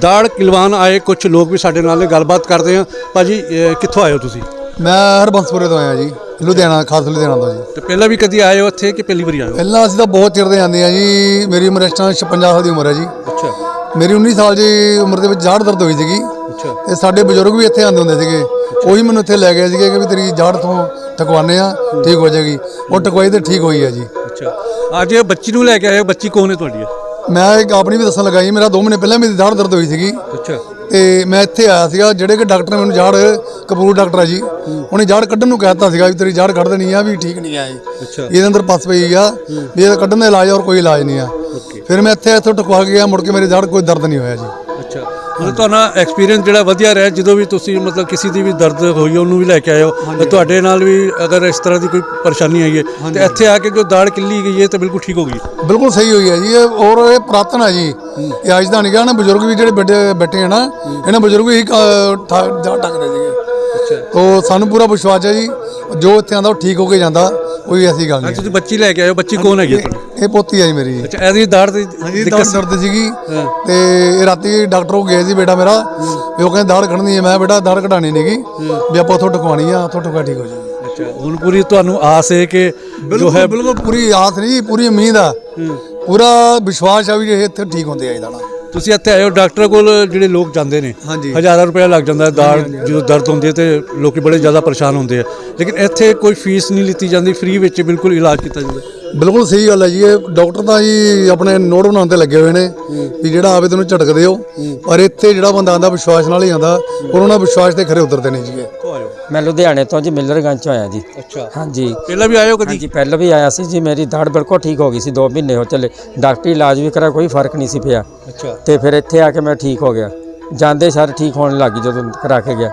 ਦਾੜ ਕਿਲਵਾਨ ਆਏ ਕੁਝ ਲੋਕ ਵੀ ਸਾਡੇ ਨਾਲ ਗੱਲਬਾਤ ਕਰਦੇ ਆ ਭਾਜੀ ਕਿੱਥੋਂ ਆਏ ਹੋ ਤੁਸੀਂ? ਮੈਂ ਹਰਬੰਸਪੁਰੇ ਤੋਂ ਆਇਆ ਜੀ ਲੁਧਿਆਣਾ ਖਾਸ ਲੁਧਿਆਣਾ ਤੋਂ ਜੀ। ਤੇ ਪਹਿਲਾਂ ਵੀ ਕਦੀ ਆਏ ਹੋ ਇੱਥੇ ਕਿ ਪਹਿਲੀ ਵਾਰੀ ਆਏ ਹੋ? ਪਹਿਲਾਂ ਅਸੀਂ ਤਾਂ ਬਹੁਤ ਚਿਰ ਦੇ ਆਉਂਦੇ ਆ ਜੀ ਮੇਰੀ ਉਮਰ ਇਸ ਟਾਈਮ 56 ਸਾਲ ਦੀ ਉਮਰ ਹੈ ਜੀ। ਅੱਛਾ। ਮੇਰੀ 19 ਸਾਲ ਦੀ ਉਮਰ ਦੇ ਵਿੱਚ ਜਾੜ ਦਰਦ ਹੋਈ ਸੀਗੀ। ਅੱਛਾ। ਤੇ ਸਾਡੇ ਬਜ਼ੁਰਗ ਵੀ ਇੱਥੇ ਆਉਂਦੇ ਹੁੰਦੇ ਸੀਗੇ। ਉਹੀ ਮੈਨੂੰ ਇੱਥੇ ਲੈ ਗਏ ਸੀਗੇ ਕਿ ਵੀ ਤੇਰੀ ਜਾੜ ਤੋਂ ਟਕਵਾਨੇ ਆ ਠੀਕ ਹੋ ਜਾਏਗੀ। ਉਹ ਟਕਵਾਈ ਤੇ ਠੀਕ ਹੋਈ ਹੈ ਜੀ। ਅੱਛਾ। ਅੱਜ ਇਹ ਬੱਚੀ ਨੂੰ ਲੈ ਕੇ ਆਏ ਹੋ ਬੱਚੀ ਕੌਣ ਹੈ ਤੁਹਾਡੀ? ਮੈਂ ਇੱਕ ਆਪਣੀ ਵੀ ਦੱਸਣ ਲੱਗਾ ਜੀ ਮੇਰਾ 2 ਮਹੀਨੇ ਪਹਿਲਾਂ ਮੇਰੀ ਜਾੜ ਦਰਦ ਹੋਈ ਸੀਗੀ। ਅੱਛਾ। ਤੇ ਮੈਂ ਇੱਥੇ ਆਇਆ ਸੀਗਾ ਜਿਹੜੇ ਕਿ ਡਾਕਟਰ ਨੇ ਮੈਨੂੰ ਜਾੜ ਕਪੂਰ ਡਾਕਟਰ ਆ ਜੀ ਉਹਨੇ ਜਾੜ ਕੱਢਣ ਨੂੰ ਕਹਿਤਾ ਸੀਗਾ ਵੀ ਤੇਰੀ ਜਾੜ ਕੱਢ ਦੇਣੀ ਆ ਵੀ ਠੀਕ ਨਹੀਂ ਆ ਇਹ। ਅੱਛਾ। ਇਹਦੇ ਅੰਦਰ ਪਸ ਪਈ ਆ ਵੀ ਇਹਦਾ ਕੱਢਣ ਦਾ ਇਲਾਜ ਔਰ ਕੋਈ ਇਲਾਜ ਨਹੀਂ ਆ। ਫਿਰ ਮੈਂ ਇੱਥੇ ਇੱਥੋਂ ਟਕਵਾ ਕੇ ਗਿਆ ਮੁੜ ਕੇ ਮੇਰੇ ਜਾੜ ਕੋਈ ਦਰਦ ਨਹੀਂ ਹੋਇਆ ਜੀ। ਅੱਛਾ। ਮਤਲਬ ਤੁਹਾਡਾ ਐਕਸਪੀਰੀਅੰਸ ਜਿਹੜਾ ਵਧੀਆ ਰਿਹਾ ਜਦੋਂ ਵੀ ਤੁਸੀਂ ਮਤਲਬ ਕਿਸੇ ਦੀ ਵੀ ਦਰਦ ਹੋਈ ਉਹਨੂੰ ਵੀ ਲੈ ਕੇ ਹੋ ਤੇ ਤੁਹਾਡੇ ਨਾਲ ਵੀ ਅਗਰ ਇਸ ਤਰ੍ਹਾਂ ਦੀ ਕੋਈ ਪਰੇਸ਼ਾਨੀ ਆਈ ਹੈ ਤੇ ਇੱਥੇ ਆ ਕੇ ਜੋ ਦਾੜ ਕਿੱਲੀ ਗਈ ਹੈ ਤੇ ਬਿਲਕੁਲ ਠੀਕ ਹੋ ਗਈ। ਬਿਲਕੁਲ ਸਹੀ ਹੋਈ ਹੈ ਜੀ। ਇਹ ਔਰ ਇਹ ਪ੍ਰਾਤਨ ਹੈ ਜੀ। ਇਹ ਅੱਜ ਦਾ ਨਹੀਂ ਗਾ ਨਾ ਬਜ਼ੁਰਗ ਵੀ ਜਿਹੜੇ ਬੈਠੇ ਬੈਠੇ ਆ ਨਾ ਇਹਨਾਂ ਬਜ਼ੁਰਗ ਹੀ ਜਾੜ ਟੱਕਦੇ ਸੀਗੇ। ਅੱਛਾ। ਤੋ ਸਾਨੂੰ ਪੂਰਾ ਵਿਸ਼ਵਾਸ ਹੈ ਜੀ। ਜੋ ਇੱਥੇ ਆਂਦਾ ਉਹ ਠੀਕ ਹੋ ਕੇ ਜਾਂਦਾ। ਕੋਈ ਐਸੀ ਗੱਲ ਨਹੀਂ ਤੁਸੀਂ ਬੱਚੀ ਲੈ ਕੇ ਹੋ ਬੱਚੀ ਕੌਣ ਹੈਗੀ ਹੈ ਤੁਹਾਡੀ? ਇਹ ਪੋਤੀ ਆਈ ਮੇਰੀ। ਅੱਛਾ ਇਹਦੀ ਦਾੜ ਦੀ ਹਾਂਜੀ ਦਿੱਕਤ ਦਾੜ ਦਰਦ ਸੀਗੀ। ਤੇ ਇਹ ਰਾਤੀ ਡਾਕਟਰ ਕੋਲ ਗਏ ਸੀ ਬੇਟਾ ਮੇਰਾ। ਵੀ ਉਹ ਕਹਿੰਦੇ ਦਾੜ ਕੱਢਣੀ ਹੈ। ਮੈਂ ਬੇਟਾ ਦਾੜ ਕਢਾਣੀ ਨਹੀਂਗੀ ਵੀ ਆਪਾਂ ਉੱਥੋਂ ਟਕਵਾਣੀ ਆ ਉੱਥੋਂ ਟਕਾ ਠੀਕ ਹੋ ਜਾਏਗੀ ਅੱਛਾ ਹੁਣ ਪੂਰੀ ਤੁਹਾਨੂੰ ਆਸ ਹੈ ਕਿ ਜੋ ਹੈ ਬਿਲਕੁਲ ਪੂਰੀ ਆਸ ਨਹੀਂ ਪੂਰੀ ਉਮੀਦ ਆ। ਪੂਰਾ ਵਿਸ਼ਵਾਸ ਆ ਵੀ ਇਹ ਇੱਥੇ ਠੀਕ ਹੁੰਦੇ ਆ ਇਹਦਾ ਤੁਸੀਂ ਇੱਥੇ ਆਏ ਹੋ ਡਾਕਟਰ ਕੋਲ ਜਿਹੜੇ ਲੋਕ ਜਾਂਦੇ ਨੇ ਹਾਂਜੀ। ਹਜ਼ਾਰਾਂ ਰੁਪਏ ਲੱਗ ਜਾਂਦਾ ਹੈ ਦਾੜ ਜਦੋਂ ਦਰਦ ਹੁੰਦੀ ਹੈ ਤੇ ਲੋਕੀ ਬੜੇ ਜ਼ਿਆਦਾ ਪਰੇਸ਼ਾਨ ਹੁੰਦੇ ਆ। ਲੇਕਿਨ ਇੱਥੇ ਕੋਈ ਫੀਸ ਨਹੀਂ ਲਿੱਤੀ ਜਾਂਦੀ ਫ੍ਰੀ ਵਿੱਚ ਬਿਲਕੁਲ ਇਲਾਜ ਕੀਤਾ ਜਾਂਦਾ। ਬਿਲਕੁਲ ਸਹੀ ਗੱਲ ਹੈ ਜੀ ਇਹ ਡਾਕਟਰ ਤਾਂ ਜੀ ਆਪਣੇ ਨੋਟ ਬਣਾਉਣ ਤੇ ਲੱਗੇ ਹੋਏ ਨੇ ਵੀ ਜਿਹੜਾ ਆਵੇ ਤੈਨੂੰ ਝਟਕ ਦਿਓ ਪਰ ਇੱਥੇ ਜਿਹੜਾ ਬੰਦਾ ਆਂਦਾ ਵਿਸ਼ਵਾਸ ਨਾਲ ਹੀ ਆਂਦਾ ਔਰ ਉਹਨਾਂ ਵਿਸ਼ਵਾਸ ਤੇ ਖਰੇ ਉਤਰਦੇ ਨੇ ਜੀ ਆਇਓ ਮੈਂ ਲੁਧਿਆਣੇ ਤੋਂ ਜੀ ਮਿਲਰਗੰਜ ਤੋਂ ਆਇਆ ਜੀ। ਅੱਛਾ। ਹਾਂਜੀ। ਪਹਿਲਾਂ ਵੀ ਹੋ ਕਦੀ? ਹਾਂਜੀ ਪਹਿਲਾਂ ਵੀ ਆਇਆ ਸੀ ਜੀ ਮੇਰੀ ਦਾੜ ਬਿਲਕੁਲ ਠੀਕ ਹੋ ਗਈ ਸੀ 2 ਮਹੀਨੇ ਹੋ ਚੱਲੇ। ਡਾਕਟਰੀ ਇਲਾਜ ਵੀ ਕਰਾ ਕੋਈ ਫ਼ਰਕ ਨਹੀਂ ਸੀ ਪਿਆ। ਅੱਛਾ। ਤੇ ਫਿਰ ਇੱਥੇ ਆ ਕੇ ਮੈਂ ਠੀਕ ਹੋ ਗਿਆ। ਜਾਂਦੇ ਸਾਰ ਠੀਕ ਹੋਣ ਲੱਗੀ ਜਦੋਂ ਕਰਾ ਕੇ ਗਿਆ।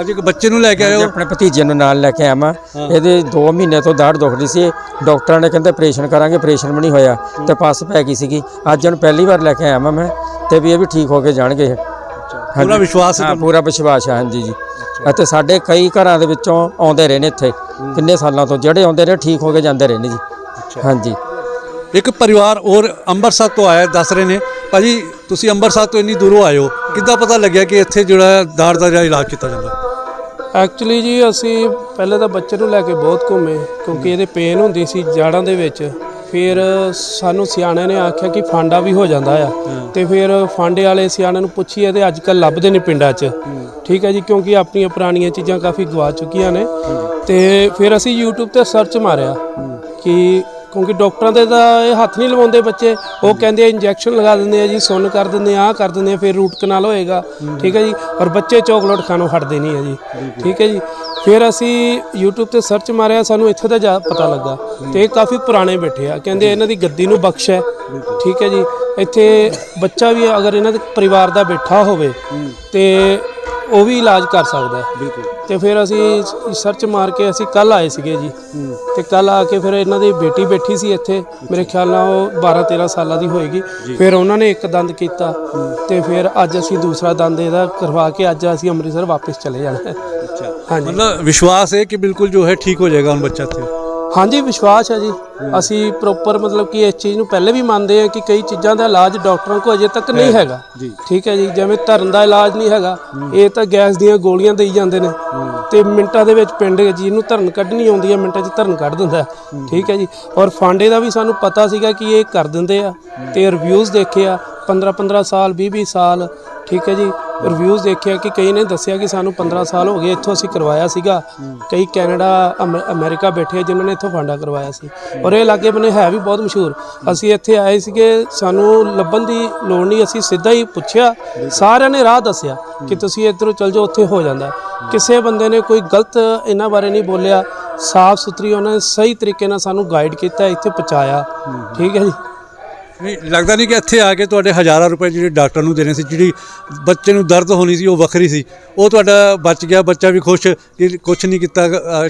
ਅੱਜ ਇੱਕ ਬੱਚੇ ਨੂੰ ਲੈ ਕੇ ਹੋ? ਆਪਣੇ ਭਤੀਜੇ ਨੂੰ ਨਾਲ ਲੈ ਕੇ ਆਇਆ ਮੈਂ ਇਹਦੇ 2 ਮਹੀਨੇ ਤੋਂ ਦਾੜ ਦੁਖ ਰਹੀ ਸੀ। ਡਾਕਟਰਾਂ ਨੇ ਕਹਿੰਦੇ ਆਪਰੇਸ਼ਨ ਕਰਾਂਗੇ ਆਪਰੇਸ਼ਨ ਵੀ ਨਹੀਂ ਹੋਇਆ ਤੇ ਪੱਸ ਪੈ ਗਈ ਸੀਗੀ। ਅੱਜ ਇਹਨੂੰ ਪਹਿਲੀ ਵਾਰ ਲੈ ਕੇ ਆਇਆ ਮੈਂ ਤੇ ਵੀ ਇਹ ਵੀ ਠੀਕ ਹੋ ਕੇ ਜਾਣਗੇ। ਪੂਰਾ ਵਿਸ਼ਵਾਸ ਹੈ ਪੂਰਾ ਵਿਸ਼ਵਾਸ ਹੈ ਹਾਂਜੀ ਜੀ। ਅਤੇ ਸਾਡੇ ਕਈ ਘਰਾਂ ਦੇ ਵਿੱਚੋਂ ਆਉਂਦੇ ਰਹੇ ਨੇ ਇੱਥੇ। ਕਿੰਨੇ ਸਾਲਾਂ ਤੋਂ ਜਿਹੜੇ ਆਉਂਦੇ ਨੇ ਠੀਕ ਹੋ ਕੇ ਜਾਂਦੇ ਰਹੇ ਨੇ ਜੀ। ਹਾਂਜੀ। ਇੱਕ ਪਰਿਵਾਰ ਔਰ ਅੰਮ੍ਰਿਤਸਰ ਤੋਂ ਆਇਆ ਦੱਸ ਰਹੇ ਨੇ ਭਾਜੀ ਤੁਸੀਂ ਅੰਮ੍ਰਿਤਸਰ ਤੋਂ ਇੰਨੀ ਦੂਰੋਂ ਆਏ ਹੋ ਕਿੱਦਾਂ ਪਤਾ ਲੱਗਿਆ ਕਿ ਇੱਥੇ ਜਿਹੜਾ ਦਾੜ ਦਾ ਜਿਹੜਾ ਇਲਾਜ ਕੀਤਾ ਜਾਂਦਾ? ਐਕਚੁਅਲੀ ਜੀ ਅਸੀਂ ਪਹਿਲੇ ਤਾਂ ਬੱਚੇ ਨੂੰ ਲੈ ਕੇ ਬਹੁਤ ਘੁੰਮੇ ਕਿਉਂਕਿ ਇਹਦੇ ਪੇਨ ਹੁੰਦੀ ਸੀ ਜਾੜਾਂ ਦੇ ਵਿੱਚ। ਫਿਰ ਸਾਨੂੰ ਸਿਆਣਿਆਂ ਨੇ ਆਖਿਆ ਕਿ ਫਾਂਡਾ ਵੀ ਹੋ ਜਾਂਦਾ ਆ। ਤੇ ਫਿਰ ਫਾਂਡੇ ਵਾਲੇ ਸਿਆਣਿਆਂ ਨੂੰ ਪੁੱਛੀਏ ਤੇ ਅੱਜ ਕੱਲ ਲੱਭਦੇ ਨੇ ਪਿੰਡਾਂ 'ਚ। ਠੀਕ ਹੈ ਜੀ ਕਿਉਂਕਿ ਆਪਣੀਆਂ ਪੁਰਾਣੀਆਂ ਚੀਜ਼ਾਂ ਕਾਫੀ ਗਵਾ ਚੁੱਕੀਆਂ ਨੇ। ਤੇ ਫਿਰ ਅਸੀਂ YouTube ਤੇ ਸਰਚ ਮਾਰਿਆ ਕਿ ਕਿਉਂਕਿ ਡਾਕਟਰਾਂ ਦੇ ਤਾਂ ਇਹ ਹੱਥ ਨਹੀਂ ਲਵਾਉਂਦੇ ਬੱਚੇ। ਉਹ ਕਹਿੰਦੇ ਇੰਜੈਕਸ਼ਨ ਲਗਾ ਦਿੰਦੇ ਆ ਜੀ ਸੁੰਨ ਕਰ ਦਿੰਦੇ ਆ ਆਹ ਕਰ ਦਿੰਦੇ ਆ ਫਿਰ ਰੂਟ ਕਨਾਲ ਹੋਏਗਾ। ਠੀਕ ਹੈ ਜੀ? ਔਰ ਬੱਚੇ ਚੋਕਲੇਟ ਖਾਣੋਂ ਹਟਦੇ ਨਹੀਂ ਆ ਜੀ। ਠੀਕ ਹੈ ਜੀ? ਫਿਰ ਅਸੀਂ YouTube ਤੇ ਸਰਚ ਮਾਰਿਆ ਸਾਨੂੰ ਇੱਥੇ ਦਾ ਜਾ ਪਤਾ ਲੱਗਾ। ਤੇ ਇਹ ਕਾਫੀ ਪੁਰਾਣੇ ਬੈਠੇ ਆ। ਕਹਿੰਦੇ ਇਹਨਾਂ ਦੀ ਗੱਦੀ ਨੂੰ ਬਖਸ਼ ਹੈ। ਠੀਕ ਹੈ ਜੀ? ਇੱਥੇ ਬੱਚਾ ਵੀ ਅਗਰ ਇਹਨਾਂ ਦੇ ਪਰਿਵਾਰ ਦਾ ਬੈਠਾ ਹੋਵੇ ਤੇ ਉਹ ਵੀ ਇਲਾਜ ਕਰ ਸਕਦਾ ਹੈ। ਬਿਲਕੁਲ। ਤੇ ਫਿਰ ਅਸੀਂ ਸਰਚ ਮਾਰ ਕੇ ਅਸੀਂ ਕੱਲ ਆਏ ਸੀਗੇ ਜੀ। ਤੇ ਕੱਲ ਆ ਕੇ ਫਿਰ ਇਹਨਾਂ ਦੀ ਬੇਟੀ ਬੈਠੀ ਸੀ ਇੱਥੇ। ਮੇਰੇ ਖਿਆਲ ਨਾਲ ਉਹ 12 13 ਸਾਲਾਂ ਦੀ ਹੋਏਗੀ। ਫਿਰ ਉਹਨਾਂ ਨੇ ਇੱਕ ਦੰਦ ਕੀਤਾ। ਤੇ ਫਿਰ ਅੱਜ ਅਸੀਂ ਦੂਸਰਾ ਦੰਦ ਇਹਦਾ ਕਰਵਾ ਕੇ ਅੱਜ ਅਸੀਂ ਅੰਮ੍ਰਿਤਸਰ ਵਾਪਸ ਚਲੇ ਜਾਣਾ ਹੈ। ਅੱਛਾ। ਹਾਂਜੀ। ਮਤਲਬ ਵਿਸ਼ਵਾਸ ਹੈ ਕਿ ਬਿਲਕੁਲ ਜੋ ਹੈ ਠੀਕ ਹੋ ਜਾਏਗਾ ਹੁਣ ਬੱਚਾ ਇੱਥੇ। ਹਾਂਜੀ ਵਿਸ਼ਵਾਸ ਹੈ ਜੀ। ਅਸੀਂ ਪ੍ਰੋਪਰ ਮਤਲਬ ਕਿ ਇਸ ਚੀਜ਼ ਨੂੰ ਪਹਿਲੇ ਵੀ ਮੰਨਦੇ ਹਾਂ ਕਿ ਕਈ ਚੀਜ਼ਾਂ ਦਾ ਇਲਾਜ ਡਾਕਟਰਾਂ ਕੋਲ ਅਜੇ ਤੱਕ ਨਹੀਂ ਹੈਗਾ। ਠੀਕ ਹੈ ਜੀ ਜਿਵੇਂ ਧਰਨ ਦਾ ਇਲਾਜ ਨਹੀਂ ਹੈਗਾ ਇਹ ਤਾਂ ਗੈਸ ਦੀਆਂ ਗੋਲੀਆਂ ਦੇਈ ਜਾਂਦੇ ਨੇ। ਤੇ ਮਿੰਟਾਂ ਦੇ ਵਿੱਚ ਪਿੰਡ ਜਿਹਨੂੰ ਧਰਨ ਕੱਢਣੀ ਆਉਂਦੀ ਹੈ ਮਿੰਟਾਂ 'ਚ ਧਰਨ ਕੱਢ ਦਿੰਦਾ। ਠੀਕ ਹੈ ਜੀ ਔਰ ਫਾਂਡੇ ਦਾ ਵੀ ਸਾਨੂੰ ਪਤਾ ਸੀਗਾ ਕਿ ਇਹ ਕਰ ਦਿੰਦੇ ਆ। ਤੇ ਰਿਵਿਊਜ਼ ਦੇਖੇ ਆ 15 15 ਸਾਲ 20 20 ਸਾਲ। ਠੀਕ ਹੈ ਜੀ ਰਿਵਿਊਜ਼ ਦੇਖਿਆ ਕਿ ਕਈ ਨੇ ਦੱਸਿਆ ਕਿ ਸਾਨੂੰ 15 ਸਾਲ ਹੋ ਗਏ ਇੱਥੋਂ ਅਸੀਂ ਕਰਵਾਇਆ ਸੀਗਾ। ਕਈ ਕੈਨੇਡਾ, ਅਮ- ਅਮਰੀਕਾ ਬੈਠੇ ਆ ਜਿਨ੍ਹਾਂ ਨੇ ਇੱਥੋਂ ਫਾਂਡਾ ਕਰਵਾਇਆ ਸੀ। ਔਰ ਇਹ ਲਾਗੇ ਬਨੇ ਹੈ ਵੀ ਬਹੁਤ ਮਸ਼ਹੂਰ। ਅਸੀਂ ਇੱਥੇ ਆਏ ਸੀਗੇ, ਸਾਨੂੰ ਲੱਭਣ ਦੀ ਲੋੜ ਨਹੀਂ, ਅਸੀਂ ਸਿੱਧਾ ਹੀ ਪੁੱਛਿਆ। ਸਾਰਿਆਂ ਨੇ ਰਾਹ ਦੱਸਿਆ ਕਿ ਤੁਸੀਂ ਇੱਧਰੋਂ ਚੱਲ ਜਾਓ, ਉੱਥੇ ਹੋ ਜਾਂਦਾ। ਕਿਸੇ ਬੰਦੇ ਨੇ ਕੋਈ ਗਲਤ ਇਹਨਾਂ ਬਾਰੇ ਨਹੀਂ ਬੋਲਿਆ। ਸਾਫ਼ ਸੁਥਰੀ ਉਹਨਾਂ ਨੇ ਸਹੀ ਤਰੀਕੇ ਨਾਲ ਸਾਨੂੰ ਗਾਈਡ ਕੀਤਾ, ਇੱਥੇ ਪਹੁੰਚਾਇਆ। ਠੀਕ ਹੈ ਜੀ? ਨਹੀਂ ਲੱਗਦਾ ਨਹੀਂ ਕਿ ਇੱਥੇ ਆ ਕੇ ਤੁਹਾਡੇ ਹਜ਼ਾਰਾਂ ਰੁਪਏ ਜਿਹੜੇ ਡਾਕਟਰ ਨੂੰ ਦੇਣੇ ਸੀ ਜਿਹੜੀ ਬੱਚੇ ਨੂੰ ਦਰਦ ਹੋਣੀ ਸੀ ਉਹ ਵੱਖਰੀ ਸੀ। ਉਹ ਤੁਹਾਡਾ ਬਚ ਗਿਆ ਬੱਚਾ ਵੀ ਖੁਸ਼ ਕਿ ਕੁਝ ਨਹੀਂ ਕੀਤਾ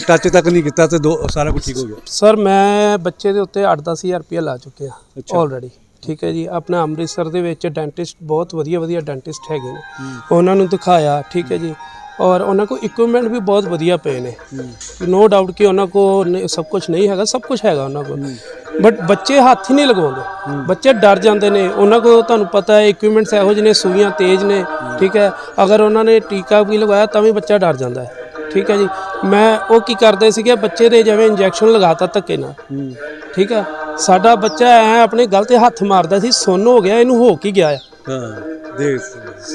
ਟੱਚ ਤੱਕ ਨਹੀਂ ਕੀਤਾ ਤੇ ਦੋ ਸਾਰਾ ਕੁਝ ਠੀਕ ਹੋ ਗਿਆ। ਸਰ ਮੈਂ ਬੱਚੇ ਦੇ ਉੱਤੇ 8-10000 ਰੁਪਏ ਲਾ ਚੁੱਕਿਆ ਆਲਰੇਡੀ ਠੀਕ ਹੈ ਜੀ। ਆਪਣਾ ਅੰਮ੍ਰਿਤਸਰ ਦੇ ਵਿੱਚ ਡੈਂਟਿਸਟ ਬਹੁਤ ਵਧੀਆ ਵਧੀਆ ਡੈਂਟਿਸਟ ਹੈਗੇ ਨੇ। ਉਹਨਾਂ ਨੂੰ ਦਿਖਾਇਆ ਠੀਕ ਹੈ ਜੀ। ਔਰ ਉਹਨਾਂ ਕੋਲ ਇਕਵਿਪਮੈਂਟ ਵੀ ਬਹੁਤ ਵਧੀਆ ਪਏ ਨੇ। ਨੋ ਡਾਊਟ ਕਿ ਉਹਨਾਂ ਕੋਲ ਸਭ ਕੁਝ ਨਹੀਂ ਹੈਗਾ, ਸਭ ਕੁਝ ਹੈਗਾ ਉਹਨਾਂ ਕੋਲ। ਬਟ ਬੱਚੇ ਹੱਥ ਹੀ ਨਹੀਂ ਲਗਾਉਂਦੇ। ਬੱਚੇ ਡਰ ਜਾਂਦੇ ਨੇ। ਉਹਨਾਂ ਕੋਲ ਤੁਹਾਨੂੰ ਪਤਾ ਹੈ ਇਕਵਿਪਮੈਂਟਸ ਇਹੋ ਜਿਹੇ ਨੇ, ਸੂਈਆਂ ਤੇਜ਼ ਨੇ, ਠੀਕ ਹੈ। ਅਗਰ ਉਹਨਾਂ ਨੇ ਟੀਕਾ ਵੀ ਲਗਾਇਆ, ਤਾਂ ਵੀ ਬੱਚਾ ਡਰ ਜਾਂਦਾ ਹੈ। ਠੀਕ ਹੈ ਜੀ। ਮੈਂ ਉਹ ਕੀ ਕਰਦੇ ਸੀਗੇ, ਬੱਚੇ ਦੇ ਜਿਵੇਂ ਇੰਜੈਕਸ਼ਨ ਲਗਾਤਾ ਧੱਕੇ ਨਾਲ। ਠੀਕ ਹੈ। ਸਾਡਾ ਬੱਚਾ ਐ ਆਪਣੇ ਗਲਤ ਹੱਥ ਮਾਰਦਾ ਸੀ, ਸੁੰਨ ਹੋ ਗਿਆ, ਇਹਨੂੰ ਹੋ ਕੀ ਗਿਆ ਆ? ਹਾਂ। ਦੇਖ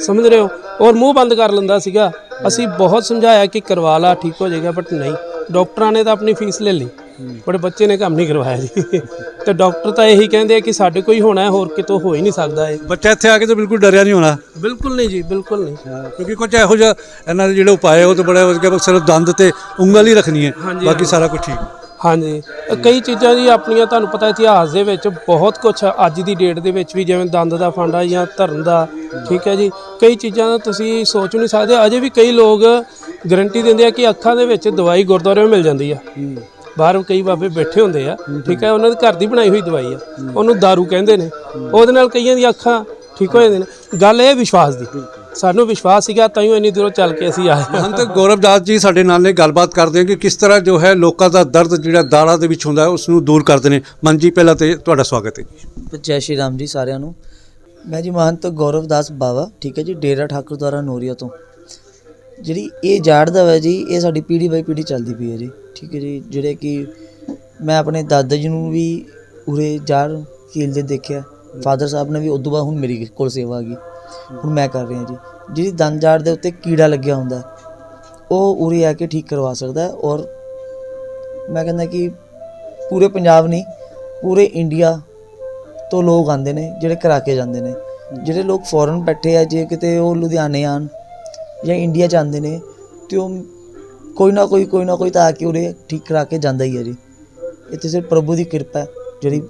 ਸਮਝ ਰਹੇ ਹੋ? ਔਰ ਮੂੰਹ ਬੰਦ ਕਰ ਲੈਂਦਾ ਸੀਗਾ। ਅਸੀਂ ਬਹੁਤ ਸਮਝਾਇਆ ਕਿ ਕਰਵਾ ਲਾ ਠੀਕ ਹੋ ਜਾਏਗਾ ਬਟ ਨਹੀਂ। ਡਾਕਟਰਾਂ ਨੇ ਤਾਂ ਆਪਣੀ ਫੀਸ ਲੈ ਲਈ ਬਟ ਬੱਚੇ ਨੇ ਕੰਮ ਨਹੀਂ ਕਰਵਾਇਆ ਜੀ। ਤੇ ਡਾਕਟਰ ਤਾਂ ਇਹੀ ਕਹਿੰਦੇ ਆ ਕਿ ਸਾਡੇ ਕੋਈ ਹੋਣਾ ਹੈ ਹੋਰ ਕਿਤੋਂ ਹੋ ਹੀ ਨਹੀਂ ਸਕਦਾ ਇਹ। ਬੱਚਾ ਇੱਥੇ ਆ ਕੇ ਤਾਂ ਬਿਲਕੁਲ ਡਰਿਆ ਨਹੀਂ ਹੋਣਾ। ਬਿਲਕੁਲ ਨਹੀਂ ਜੀ ਬਿਲਕੁਲ ਨਹੀਂ। ਕਿਉਂਕਿ ਕੁਝ ਇਹੋ ਜਿਹਾ ਇਹਨਾਂ ਦੇ ਜਿਹੜੇ ਉਪਾਅ ਹੈ ਉਹ ਤਾਂ ਬੜਾ ਹੋ ਗਿਆ ਸਿਰਫ ਦੰਦ ਤੇ ਉਂਗਲ ਹੀ ਰੱਖਣੀ ਹੈ। ਬਾਕੀ ਸਾਰਾ ਕੁਝ ਠੀਕ। ਹਾਂਜੀ। ਕਈ ਚੀਜ਼ਾਂ ਜੀ ਆਪਣੀਆਂ ਤੁਹਾਨੂੰ ਪਤਾ ਇਤਿਹਾਸ ਦੇ ਵਿੱਚ ਬਹੁਤ ਕੁਝ ਅੱਜ ਦੀ ਡੇਟ ਦੇ ਵਿੱਚ ਵੀ ਜਿਵੇਂ ਦੰਦ ਦਾ ਫਾਂਡਾ ਜਾਂ ਧਰਨ ਦਾ ਠੀਕ ਹੈ ਜੀ। ਕਈ ਚੀਜ਼ਾਂ ਦਾ ਤੁਸੀਂ ਸੋਚ ਨਹੀਂ ਸਕਦੇ। ਅਜੇ ਵੀ ਕਈ ਲੋਕ ਗਾਰੰਟੀ ਦਿੰਦੇ ਆ ਕਿ ਅੱਖਾਂ ਦੇ ਵਿੱਚ ਦਵਾਈ ਗੁਰਦੁਆਰੇ ਮਿਲ ਜਾਂਦੀ ਆ। ਬਾਹਰ ਕਈ ਬਾਬੇ ਬੈਠੇ ਹੁੰਦੇ ਆ ਠੀਕ ਹੈ। ਉਹਨਾਂ ਦੇ ਘਰ ਦੀ ਬਣਾਈ ਹੋਈ ਦਵਾਈ ਆ। ਉਹਨੂੰ दारू ਕਹਿੰਦੇ ਨੇ। ਉਹਦੇ ਨਾਲ ਕਈਆਂ ਦੀਆਂ ਅੱਖਾਂ ਠੀਕ ਹੋ ਜਾਂਦੀਆਂ ਨੇ। ਗੱਲ ਇਹ ਵਿਸ਼ਵਾਸ ਦੀ। ਸਾਨੂੰ ਵਿਸ਼ਵਾਸ ਸੀਗਾ ਤਾਂ ਹੀ ਇੰਨੀ ਦੂਰੋਂ ਚੱਲ ਕੇ ਅਸੀਂ ਆਏ। ਹਾਂ। ਮਹੰਤ ਗੌਰਵਦਾਸ ਜੀ ਸਾਡੇ ਨਾਲ ਨੇ ਗੱਲਬਾਤ ਕਰਦੇ ਹਾਂ ਕਿ ਕਿਸ ਤਰ੍ਹਾਂ ਜੋ ਹੈ ਲੋਕਾਂ ਦਾ ਦਰਦ ਜਿਹੜਾ ਦਾੜਾਂ ਦੇ ਵਿੱਚ ਹੁੰਦਾ ਹੈ ਉਸ ਨੂੰ ਦੂਰ ਕਰਦੇ ਨੇ। ਮਨ ਜੀ ਪਹਿਲਾਂ ਤੇ ਤੁਹਾਡਾ ਸਵਾਗਤ ਹੈ ਜੀ। ਜੈ ਸ਼੍ਰੀ ਰਾਮ ਜੀ ਸਾਰਿਆਂ ਨੂੰ। ਮੈਂ ਜੀ ਮਹੰਤ ਗੌਰਵਦਾਸ ਬਾਵਾ ਠੀਕ ਹੈ ਜੀ ਡੇਰਾ ਠਾਕੁਰ ਦੁਆਰਾ ਨੋਰੀਆ ਤੋਂ। ਜਿਹੜੀ ਇਹ ਜਾੜ ਦਾ ਹੈ ਜੀ ਇਹ ਸਾਡੀ ਪੀੜੀ ਬਾਈ ਪੀੜੀ ਚੱਲਦੀ ਪਈ ਹੈ ਜੀ ਠੀਕ ਹੈ ਜੀ। ਜਿਹੜੇ ਕਿ ਮੈਂ ਆਪਣੇ ਦਾਦਾ ਜੀ ਨੂੰ ਵੀ ਉਰੇ ਜਾੜ ਕੀਲਦੇ ਦੇਖਿਆ ਫਾਦਰ ਸਾਹਿਬ ਨੇ ਵੀ ਉਦੋਂ ਬਾਅਦ ਹੁਣ ਮੇਰੀ ਕੋਲ ਸੇਵਾ ਆ ਗਈ। ਹੁਣ ਮੈਂ ਕਰ ਰਿਹਾ ਜੀ। ਜਿਹੜੀ ਦੰਦ ਜਾੜ ਦੇ ਉੱਤੇ ਕੀੜਾ ਲੱਗਿਆ ਹੁੰਦਾ, ਉਹ ਉਰੇ ਆ ਕੇ ਠੀਕ ਕਰਵਾ ਸਕਦਾ ਔਰ ਮੈਂ ਕਹਿੰਦਾ ਕਿ ਪੂਰੇ ਪੰਜਾਬ ਨਹੀਂ, ਪੂਰੇ ਇੰਡੀਆ ਤੋਂ ਲੋਕ ਆਉਂਦੇ ਨੇ, ਜਿਹੜੇ ਕਰਾ ਕੇ ਜਾਂਦੇ ਨੇ। ਜਿਹੜੇ ਲੋਕ ਫੋਰਨ ਬੈਠੇ ਆ, ਜੇ ਕਿਤੇ ਉਹ ਲੁਧਿਆਣੇ ਆਣ ਜਾਂ ਇੰਡੀਆ ਚ ਆਉਂਦੇ ਨੇ, ਤੇ ਉਹ ਕੋਈ ਨਾ ਕੋਈ ਕੋਈ ਨਾ ਕੋਈ ਤਾਂ ਆ ਕੇ ਉਰੇ ਠੀਕ ਕਰਾ ਕੇ ਜਾਂਦਾ ਹੀ ਹੈ ਜੀ। ਇੱਥੇ ਸਿਰਫ ਪ੍ਰਭੂ ਦੀ ਕਿਰਪਾ ਹੈ, ਜਿਹੜੀ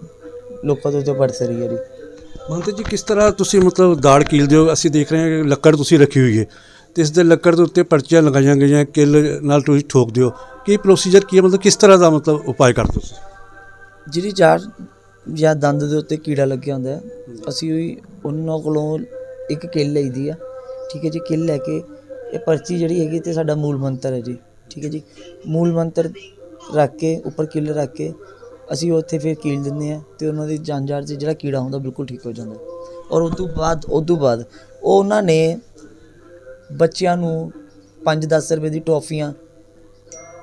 ਲੋਕਾਂ ਤੋਂ ਉੱਤੇ ਬਰਸ ਰਹੀ ਹੈ ਜੀ। ਮਹੰਤ ਜੀ ਕਿਸ ਤਰ੍ਹਾਂ ਤੁਸੀਂ ਮਤਲਬ ਦਾੜ ਕੀਲਦੇ ਹੋ ਅਸੀਂ ਦੇਖ ਰਹੇ ਹਾਂ ਕਿ ਲੱਕੜ ਤੁਸੀਂ ਰੱਖੀ ਹੋਈ ਹੈ। ਤੇ ਇਸ ਦੇ ਲੱਕੜ ਦੇ ਉੱਤੇ ਪਰਚੀਆਂ ਲਗਾਈਆਂ ਗਈਆਂ ਕਿੱਲ ਨਾਲ ਤੁਸੀਂ ਠੋਕ ਦਿਓ। ਕੀ ਪ੍ਰੋਸੀਜਰ ਕੀ ਹੈ? ਮਤਲਬ ਕਿਸ ਤਰ੍ਹਾਂ ਦਾ ਮਤਲਬ ਉਪਾਅ ਕਰਦੇ ਹੋ ਜਿਹੜੀ ਚਾਰ ਜਾਂ ਦੰਦ ਦੇ ਉੱਤੇ ਕੀੜਾ ਲੱਗਿਆ ਹੁੰਦਾ ਹੈ, ਅਸੀਂ ਉਹੀ ਉਹਨਾਂ ਕੋਲੋਂ ਇੱਕ ਕਿੱਲ ਲਈਦੀ ਆ। ਠੀਕ ਹੈ ਜੀ ਕਿੱਲ ਲੈ ਕੇ ਇਹ ਪਰਚੀ ਜਿਹੜੀ ਹੈਗੀ ਤੇ ਸਾਡਾ ਮੂਲ ਮੰਤਰ ਹੈ ਜੀ। ਠੀਕ ਹੈ ਜੀ ਮੂਲ ਮੰਤਰ ਰੱਖ ਕੇ ਉੱਪਰ ਕਿੱਲ ਰੱਖ ਕੇ ਅਸੀਂ ਉੱਥੇ ਫਿਰ ਕੀਲ ਦਿੰਦੇ ਆ ਤੇ ਉਹਨਾਂ ਦੀ ਜਾਂਜਾਰ 'ਚ ਜਿਹੜਾ ਕੀੜਾ ਹੁੰਦਾ ਬਿਲਕੁਲ ਠੀਕ ਹੋ ਜਾਂਦਾ। ਔਰ ਉਸ ਤੋਂ ਬਾਅਦ ਉਸ ਤੋਂ ਬਾਅਦ ਉਹ ਉਹਨਾਂ ਨੇ ਬੱਚਿਆਂ ਨੂੰ 5-10 ਰੁਪਏ ਦੀ ਟੌਫੀਆਂ